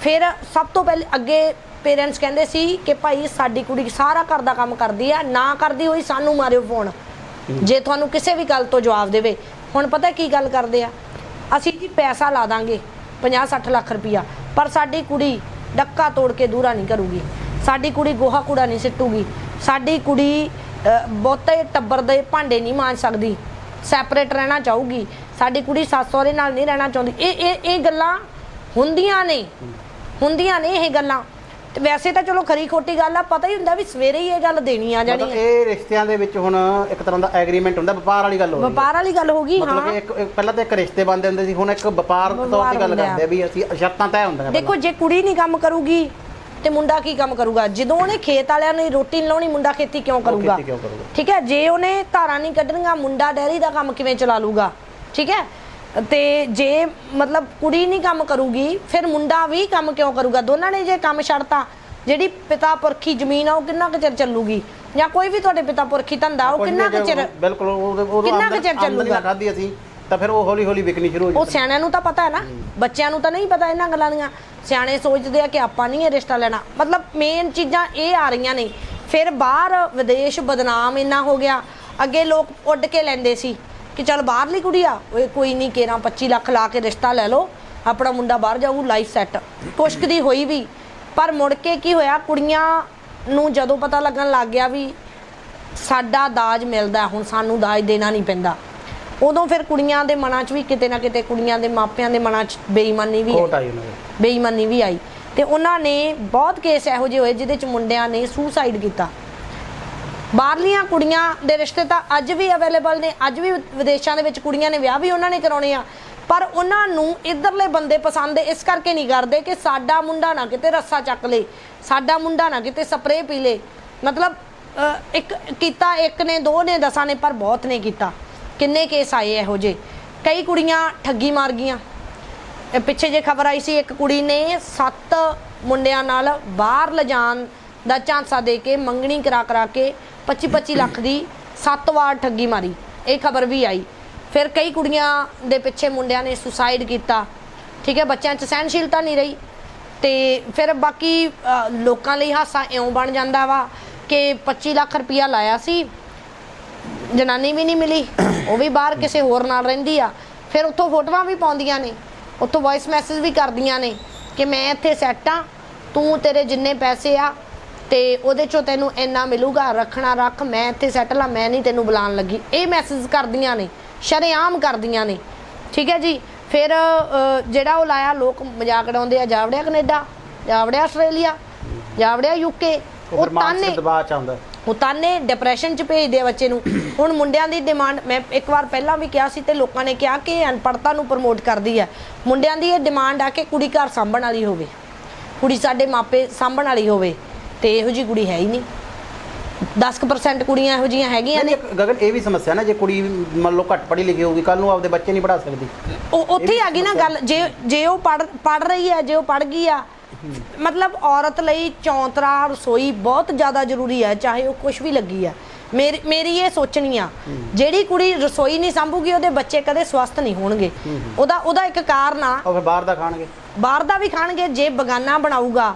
ਫਿਰ ਸਭ ਤੋਂ ਪਹਿਲੇ ਅੱਗੇ ਪੇਰੈਂਟਸ ਕਹਿੰਦੇ ਸੀ ਕਿ ਭਾਈ ਸਾਡੀ ਕੁੜੀ ਸਾਰਾ ਘਰ ਦਾ ਕੰਮ ਕਰਦੀ ਆ, ਨਾ ਕਰਦੀ ਹੋਈ ਸਾਨੂੰ ਮਾਰਿਓ ਫੋਨ ਜੇ ਤੁਹਾਨੂੰ ਕਿਸੇ ਵੀ ਗੱਲ ਤੋਂ ਜਵਾਬ ਦੇਵੇ। ਹੁਣ ਪਤਾ ਕੀ ਗੱਲ ਕਰਦੇ ਆ? ਅਸੀਂ ਜੀ ਪੈਸਾ ਲਾ ਦਾਂਗੇ। 50 60 ਲੱਖ ਰੁਪਈਆ। ਪਰ ਸਾਡੀ ਕੁੜੀ ਡੱਕਾ ਤੋੜ ਕੇ ਦੂਰਾ ਨਹੀਂ ਕਰੂਗੀ। ਸਾਡੀ ਕੁੜੀ ਗੋਹਾ ਕੂੜਾ ਨਹੀਂ ਸਿੱਟੂਗੀ। ਸਾਡੀ ਕੁੜੀ ਬਹੁਤੇ ਟੱਬਰ ਦੇ ਭਾਂਡੇ ਨਹੀਂ ਮਾਂਜ ਸਕਦੀ। ਸੈਪਰੇਟ ਰਹਿਣਾ ਚਾਹੂਗੀ। ਸਾਡੀ ਕੁੜੀ ਸੱਸ ਸਹੁਰੇ ਨਾਲ ਨਹੀਂ ਰਹਿਣਾ ਚਾਹੁੰਦੀ। ਇਹ ਇਹ ਇਹ ਗੱਲਾਂ ਹੁੰਦੀਆਂ ਨੇ। ਹੁੰਦੀਆਂ ਨੇ ਇਹ ਗੱਲਾਂ। ਤੇ ਵੈਸੇ ਤਾਂ ਚਲੋ ਖਰੀ ਖੋਟੀ ਗੱਲ ਆ ਪਤਾ ਹੀ ਹੁੰਦਾ ਵੀ ਸਵੇਰੇ ਹੀ ਇਹ ਗੱਲ ਦੇਣੀ ਆ ਜਾਣੀ ਮਤਲਬ ਹੈ ਇਹ ਰਿਸ਼ਤਿਆਂ ਦੇ ਵਿੱਚ ਹੁਣ ਇੱਕ ਤਰ੍ਹਾਂ ਦਾ ਐਗਰੀਮੈਂਟ ਹੁੰਦਾ ਵਪਾਰ ਵਾਲੀ ਗੱਲ ਹੋ ਰਹੀ ਹੈ। ਵਪਾਰ ਵਾਲੀ ਗੱਲ ਹੋ ਗਈ ਮਤਲਬ ਹਾਂ। ਕਿ ਇੱਕ ਇੱਕ- ਪਹਿਲਾਂ ਤਾਂ ਇੱਕ ਰਿਸ਼ਤੇ ਬੰਦੇ ਹੁੰਦੇ ਸੀ ਹੁਣ ਇੱਕ ਵਪਾਰ ਤੌਰ ਵਪਾਰ ਤੇ ਗੱਲ ਹੁੰਦੇ। ਆ। ਕਰਦੇ ਆ ਵੀ ਅਸੀਂ ਸ਼ਰਤਾਂ ਤੈਅ ਹੁੰਦੀਆਂ ਦੇਖੋ ਜੇ ਕੁੜੀ ਨਹੀਂ ਕੰਮ ਕਰੂਗੀ ਤੇ ਮੁੰਡਾ ਕੀ ਕੰਮ ਕਰੂਗਾ? ਜਦੋਂ ਉਹਨੇ ਖੇਤ ਵਾਲਿਆਂ ਨੇ ਰੋਟੀ ਨੀ ਲਾਉਣੀ ਮੁੰਡਾ ਖੇਤੀ ਕਿਉਂ ਕਰੂਗਾ? ਖੇਤੀ ਕਿਉਂ ਕਰੂਗਾ? ਠੀਕ ਹੈ ਜੇ ਉਹਨੇ ਧਾਰਾਂ ਨਹੀਂ ਕੱਢਣੀਆਂ ਮੁੰਡਾ ਡੈਰੀ ਦਾ ਕੰਮ ਕਿਵੇਂ ਚਲਾ ਲੂਗਾ? ਠੀਕ ਹੈ? ਤੇ ਜੇ ਮਤਲਬ ਕੁੜੀ ਨਹੀਂ ਕੰਮ ਕਰੂਗੀ ਫਿਰ ਮੁੰਡਾ ਵੀ ਕੰਮ ਕਿਉਂ ਕਰੂਗਾ? ਦੋਨਾਂ ਨੇ ਜੇ ਕੰਮ ਛੱਡਤਾ ਜਿਹੜੀ ਪਿਤਾ ਪੁਰਖੀ ਜ਼ਮੀਨ ਆ ਉਹ ਕਿੰਨਾ ਕੁ ਚਿਰ ਚੱਲੂਗੀ? ਜਾਂ ਕੋਈ ਵੀ ਤੁਹਾਡੇ ਪਿਤਾ ਪੁਰਖੀ ਧੰਦਾ ਉਹ ਕਿੰਨਾ ਕੁ ਚਿਰ ਬਿਲਕੁਲ ਉਹ ਕਿੰਨਾ ਕੁ ਚਿਰ ਚੱਲੂਗਾ? ਖਾਦੀ ਅਸੀਂ ਤਾਂ ਫਿਰ ਉਹ ਹੌਲੀ ਹੌਲੀ ਵਿਕਣੀ ਸ਼ੁਰੂ ਹੋ ਉਹ ਜਾਂਦੀ ਸਿਆਣਿਆਂ ਨੂੰ ਤਾਂ ਪਤਾ ਹੈ ਨਾ। ਬੱਚਿਆਂ ਨੂੰ ਤਾਂ ਨਹੀਂ ਪਤਾ ਇਹਨਾਂ ਗੱਲਾਂ ਦੀਆਂ। ਸਿਆਣੇ ਸੋਚਦੇ ਆ ਕਿ ਆਪਾਂ ਨਹੀਂ ਇਹ ਰਿਸ਼ਤਾ ਲੈਣਾ। ਮਤਲਬ ਮੇਨ ਚੀਜ਼ਾਂ ਇਹ ਆ ਰਹੀਆਂ ਨੇ। ਫਿਰ ਬਾਹਰ ਵਿਦੇਸ਼ ਬਦਨਾਮ ਇੰਨਾ ਹੋ ਗਿਆ। ਅੱਗੇ ਲੋਕ ਉੱਡ ਕੇ ਲੈਂਦੇ ਸੀ। ਕਿ ਚਲ ਬਾਹਰਲੀ ਕੁੜੀ ਆ ਓਏ ਕੋਈ ਨਹੀਂ ਕੇਰਾਂ 25 ਲੱਖ ਲਾ ਕੇ ਰਿਸ਼ਤਾ ਲੈ ਲਓ ਆਪਣਾ ਮੁੰਡਾ ਬਾਹਰ ਜਾਊ ਲਾਈਫ ਸੈੱਟ ਕੁਸ਼ਕ ਦੀ ਹੋਈ ਵੀ। ਪਰ ਮੁੜ ਕੇ ਕੀ ਹੋਇਆ ਕੁੜੀਆਂ ਨੂੰ ਜਦੋਂ ਪਤਾ ਲੱਗਣ ਲੱਗ ਗਿਆ ਵੀ ਸਾਡਾ ਦਾਜ ਮਿਲਦਾ ਹੁਣ ਸਾਨੂੰ ਦਾਜ ਦੇਣਾ ਨਹੀਂ ਪੈਂਦਾ। ਉਦੋਂ ਫਿਰ ਕੁੜੀਆਂ ਦੇ ਮਨਾਂ 'ਚ ਵੀ ਕਿਤੇ ਨਾ ਕਿਤੇ ਕੁੜੀਆਂ ਦੇ ਮਾਪਿਆਂ ਦੇ ਮਨਾਂ 'ਚ ਬੇਈਮਾਨੀ ਵੀ ਖੋਟ ਆਈ ਆਈ ਉਹਨਾਂ ਦੇ। ਬੇਈਮਾਨੀ ਵੀ ਆਈ। ਤੇ ਉਹਨਾਂ ਨੇ ਬਹੁਤ ਕੇਸ ਇਹੋ ਜਿਹੇ ਹੋਏ ਜਿਹਦੇ 'ਚ ਮੁੰਡਿਆਂ ਨੇ ਸੁਸਾਈਡ ਕੀਤਾ। ਬਾਹਰਲੀਆਂ ਕੁੜੀਆਂ ਦੇ ਰਿਸ਼ਤੇ ਤਾਂ ਅੱਜ ਵੀ ਅਵੇਲੇਬਲ ਨੇ, ਅੱਜ ਵੀ ਵਿਦੇਸ਼ਾਂ ਦੇ ਵਿੱਚ ਕੁੜੀਆਂ ਨੇ ਵਿਆਹ ਵੀ ਉਹਨਾਂ ਨੇ ਕਰਾਉਣੇ ਆ। ਪਰ ਉਹਨਾਂ ਨੂੰ ਇਧਰਲੇ ਬੰਦੇ ਪਸੰਦ ਇਸ ਕਰਕੇ ਨਹੀਂ ਕਰਦੇ ਕਿ ਸਾਡਾ ਮੁੰਡਾ ਨਾ ਕਿਤੇ ਰੱਸਾ ਚੱਕ ਲੇ, ਸਾਡਾ ਮੁੰਡਾ ਨਾ ਕਿਤੇ ਸਪਰੇਅ ਪੀ ਲੇ। ਮਤਲਬ ਇੱਕ ਕੀਤਾ, ਇੱਕ ਨੇ, ਦੋ ਨੇ, ਦਸਾਂ ਨੇ, ਪਰ ਬਹੁਤ ਨੇ ਕੀਤਾ। ਕਿੰਨੇ ਕੇਸ ਆਏ ਇਹੋ ਜਿਹੇ? ਕਈ ਕੁੜੀਆਂ ਠੱਗੀ ਮਾਰ ਗਈਆਂ। ਪਿੱਛੇ ਜੇ ਖਬਰ ਆਈ ਸੀ, ਇੱਕ ਕੁੜੀ ਨੇ ਸੱਤ ਮੁੰਡਿਆਂ ਨਾਲ ਬਾਹਰ ਲਿਜਾਣ ਦਾ ਝਾਂਸਾ ਦੇ ਕੇ ਮੰਗਣੀ ਕਰਾ ਕਰਾ ਕੇ 25 25 ਲੱਖ ਦੀ ਸੱਤ ਵਾਰ ਠੱਗੀ ਮਾਰੀ। ਇਹ ਖਬਰ ਵੀ ਆਈ। ਫਿਰ ਕਈ ਕੁੜੀਆਂ ਦੇ ਪਿੱਛੇ ਮੁੰਡਿਆਂ ਨੇ ਸੁਸਾਈਡ ਕੀਤਾ। ਠੀਕ ਹੈ, ਬੱਚਿਆਂ 'ਚ ਸਹਿਨਸ਼ੀਲਤਾ ਨਹੀਂ ਰਹੀ। ਤੇ ਫਿਰ ਬਾਕੀ ਲੋਕਾਂ ਲਈ ਹਾਸਾ ਇਉਂ ਬਣ ਜਾਂਦਾ ਵਾ ਕਿ 25 ਲੱਖ ਰੁਪਇਆ ਲਾਇਆ ਸੀ। ਜਨਾਨੀ ਵੀ ਨਹੀਂ ਮਿਲੀ। ਉਹ ਵੀ ਬਾਹਰ ਕਿਸੇ ਹੋਰ ਨਾਲ ਰਹਿੰਦੀ ਆ। ਫਿਰ ਉੱਥੋਂ ਫੋਟੋਆਂ ਵੀ ਪਾਉਂਦੀਆਂ ਨੇ। ਉੱਥੋਂ ਵੌਇਸ ਮੈਸੇਜ ਵੀ ਕਰਦੀਆਂ ਨੇ ਕਿ ਮੈਂ ਇੱਥੇ ਸੈੱਟ ਆ। ਤੂੰ ਤੇਰੇ ਜਿੰਨੇ ਪੈਸੇ ਆ ਤੇ ਉਹਦੇ ਚੋਂ ਤੈਨੂੰ ਇੰਨਾ ਮਿਲੂਗਾ ਰੱਖਣਾ ਰੱਖ ਮੈਂ ਇੱਥੇ ਸੈਟਲ ਆ ਮੈਂ ਨਹੀਂ ਤੈਨੂੰ ਬੁਲਾਉਣ ਲੱਗੀ। ਇਹ ਮੈਸੇਜ ਕਰਦੀਆਂ ਨੇ ਸ਼ਰੇਆਮ ਕਰਦੀਆਂ ਨੇ। ਠੀਕ ਹੈ ਜੀ? ਫਿਰ ਜਿਹੜਾ ਉਹ ਲਾਇਆ ਲੋਕ ਮਜ਼ਾਕ ਉਡਾਉਂਦੇ ਆ ਜਾਵੜਿਆ ਕੈਨੇਡਾ ਜਾਵੜਿਆ ਆਸਟ੍ਰੇਲੀਆ ਜਾਵੜਿਆ ਯੂਕੇ ਉਹ ਤਾਨੇ ਦਬਾਅ ਚ ਆਉਂਦਾ ਉਹ ਤਾਨੇ ਡਿਪਰੈਸ਼ਨ ਚ ਭੇਜਦੇ ਆ ਬੱਚੇ ਨੂੰ। ਹੁਣ ਮੁੰਡਿਆਂ ਦੀ ਡਿਮਾਂਡ ਮੈਂ ਇੱਕ ਵਾਰ ਪਹਿਲਾਂ ਵੀ ਕਿਹਾ ਸੀ ਤੇ ਲੋਕਾਂ ਨੇ ਕਿਹਾ ਕਿ ਇਹ ਅਨਪੜ੍ਹਤਾ ਨੂੰ ਪ੍ਰਮੋਟ ਕਰਦੀ ਹੈ। ਮੁੰਡਿਆਂ ਦੀ ਇਹ ਡਿਮਾਂਡ ਆ ਕਿ ਕੁੜੀ ਘਰ ਸਾਂਭਣ ਵਾਲੀ ਹੋਵੇ। ਕੁੜੀ ਸਾਡੇ ਮਾਪੇ ਸਾਂਭਣ ਵਾਲੀ ਹੋਵੇ। ਤੇ ਇਹੋ ਜੀ ਕੁੜੀ ਹੈ ਹੀ ਨਹੀਂ। 10% ਕੁੜੀਆਂ ਇਹੋ ਜੀਆਂ ਹੈਗੀਆਂ ਨੇ। ਗਗਨ ਇਹ ਵੀ ਸਮੱਸਿਆ ਨਾ ਜੇ ਕੁੜੀ ਮੰਨ ਲਓ ਘੱਟ ਪੜ੍ਹੀ ਲਿਖੀ ਹੋਊਗੀ ਕੱਲ ਨੂੰ ਆਪਦੇ ਬੱਚੇ ਨਹੀਂ ਪੜ੍ਹਾ ਸਕਦੀ। ਉਹ ਉੱਥੇ ਆ ਗਈ ਨਾ ਗੱਲ ਜੇ ਜੇ ਉਹ ਪੜ ਪੜ ਰਹੀ ਹੈ ਜੇ ਉਹ ਪੜ ਗਈ ਆ ਮਤਲਬ ਔਰਤ ਲਈ ਚੌਂਤਰਾ ਰਸੋਈ ਬਹੁਤ ਜ਼ਿਆਦਾ ਜ਼ਰੂਰੀ ਹੈ ਚਾਹੇ ਉਹ ਕੁਝ ਵੀ ਲੱਗੀ ਆ। ਮੇਰੀ ਮੇਰੀ ਇਹ ਸੋਚਣੀ ਆ ਜਿਹੜੀ ਕੁੜੀ ਰਸੋਈ ਨਹੀਂ ਸੰਭੂਗੀ ਉਹਦੇ ਬੱਚੇ ਕਦੇ ਸਵਸਥ ਨਹੀਂ ਹੋਣਗੇ। ਉਹਦਾ ਉਹਦਾ ਇੱਕ ਕਾਰਨ ਆ। ਉਹ ਫਿਰ ਬਾਹਰ ਦਾ ਖਾਣਗੇ। ਬਾਹਰ ਦਾ ਵੀ ਖਾਣਗੇ ਜੇ ਬਗਾਨਾ ਬਣਾਊਗਾ।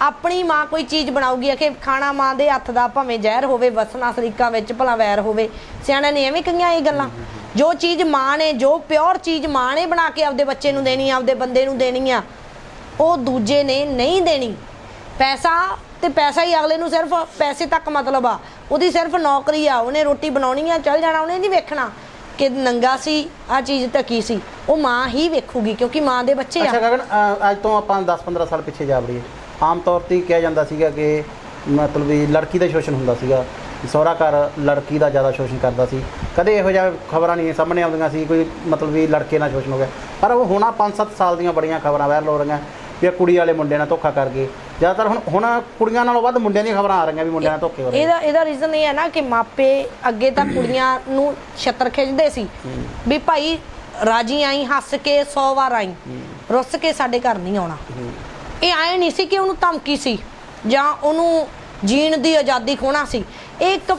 ਆਪਣੀ ਮਾਂ ਕੋਈ ਚੀਜ਼ ਬਣਾਊਗੀ ਕਿ ਖਾਣਾ ਮਾਂ ਦੇ ਹੱਥ ਦਾ ਭਾਵੇਂ ਜ਼ਹਿਰ ਹੋਵੇ ਵਸਣਾ ਸਰੀਕਾਂ ਵਿੱਚ ਭਲਾ ਵੈਰ ਹੋਵੇ। ਸਿਆਣਿਆਂ ਨੇ ਐਵੇਂ ਕਹੀਆਂ ਇਹ ਗੱਲਾਂ। ਜੋ ਚੀਜ਼ ਮਾਂ ਨੇ ਜੋ ਪਿਓਰ ਚੀਜ਼ ਮਾਂ ਨੇ ਬਣਾ ਕੇ ਆਪਦੇ ਬੱਚੇ ਨੂੰ ਦੇਣੀ ਆ ਆਪਦੇ ਬੰਦੇ ਨੂੰ ਦੇਣੀ ਆ ਉਹ ਦੂਜੇ ਨੇ ਨਹੀਂ ਦੇਣੀ। ਪੈਸਾ ਤੇ ਪੈਸਾ ਹੀ ਅਗਲੇ ਨੂੰ ਸਿਰਫ ਪੈਸੇ ਤੱਕ ਮਤਲਬ ਆ। ਉਹਦੀ ਸਿਰਫ ਨੌਕਰੀ ਆ ਉਹਨੇ ਰੋਟੀ ਬਣਾਉਣੀ ਆ ਚੱਲ ਜਾਣਾ ਉਹਨੇ ਨਹੀਂ ਵੇਖਣਾ। ਕਿ ਨੰਗਾ ਸੀ ਆ ਚੀਜ਼ ਟਕੀ ਸੀ? ਉਹ ਮਾਂ ਹੀ ਵੇਖੂਗੀ ਕਿਉਂਕਿ ਮਾਂ ਦੇ ਬੱਚੇ ਆ। ਅੱਛਾ ਗਗਨ ਅ, ਅੱਜ ਤੋਂ ਆਪਾਂ 10-15 ਸਾਲ ਪਿੱਛੇ ਜਾ ਵੜੀਏ। ਆਮ ਤੌਰ ਤੇ ਕਿਹਾ ਜਾਂਦਾ ਸੀਗਾ ਕਿ ਮਤਲਬ ਵੀ ਲੜਕੀ ਦਾ ਸ਼ੋਸ਼ਣ ਹੁੰਦਾ ਸੀਗਾ। ਸਹੁਰਾ ਘਰ ਲੜਕੀ ਦਾ ਜ਼ਿਆਦਾ ਸ਼ੋਸ਼ਣ ਕਰਦਾ ਸੀ। ਕਦੇ ਇਹੋ ਜਿਹਾ ਖਬਰਾਂ ਨਹੀਂ ਸਾਹਮਣੇ ਆਉਂਦੀਆਂ ਸੀ ਕੋਈ ਮਤਲਬ ਵੀ ਲੜਕੇ ਨਾਲ ਸ਼ੋਸ਼ਣ ਹੋ ਗਿਆ। ਪਰ ਉਹ ਹੁਣ 5-7 ਸਾਲ ਦੀਆਂ ਬੜੀਆਂ ਖਬਰਾਂ ਵਾਇਰਲ ਹੋ ਰਹੀਆਂ ਵੀ ਇਹ ਕੁੜੀ ਵਾਲੇ ਮੁੰਡੇ ਨਾਲ ਧੋਖਾ ਕਰ ਗਏ ਜ਼ਿਆਦਾਤਰ ਹੁਣ ਹੁਣ ਕੁੜੀਆਂ ਨਾਲੋਂ ਵੱਧ ਮੁੰਡਿਆਂ ਦੀਆਂ ਖਬਰਾਂ ਆ ਰਹੀਆਂ ਵੀ ਮੁੰਡਿਆਂ ਨਾਲ ਧੋਖੇ ਹੋ ਰਹੇ ਇਹਦਾ ਇਹਦਾ ਰੀਜ਼ਨ ਇਹ ਹੈ ਨਾ ਕਿ ਮਾਪੇ ਅੱਗੇ ਤਾਂ ਕੁੜੀਆਂ ਨੂੰ ਛੱਤਰ ਖਿੱਚਦੇ ਸੀ ਵੀ ਭਾਈ ਰਾਜੀ ਆਈ ਹੱਸ ਕੇ 100 ਵਾਰ ਆਈ ਰੁੱਸ ਕੇ ਸਾਡੇ ਘਰ ਨਹੀਂ ਆਉਣਾ। ਇਹ ਆਏ ਨਹੀਂ ਸੀ ਕਿ ਉਹਨੂੰ ਧਮਕੀ ਸੀ ਜਾਂ ਉਹਨੂੰ ਜੀਣ ਦੀ ਆਜ਼ਾਦੀ ਖੋਣਾ ਸੀ। ਇਹ ਇੱਕ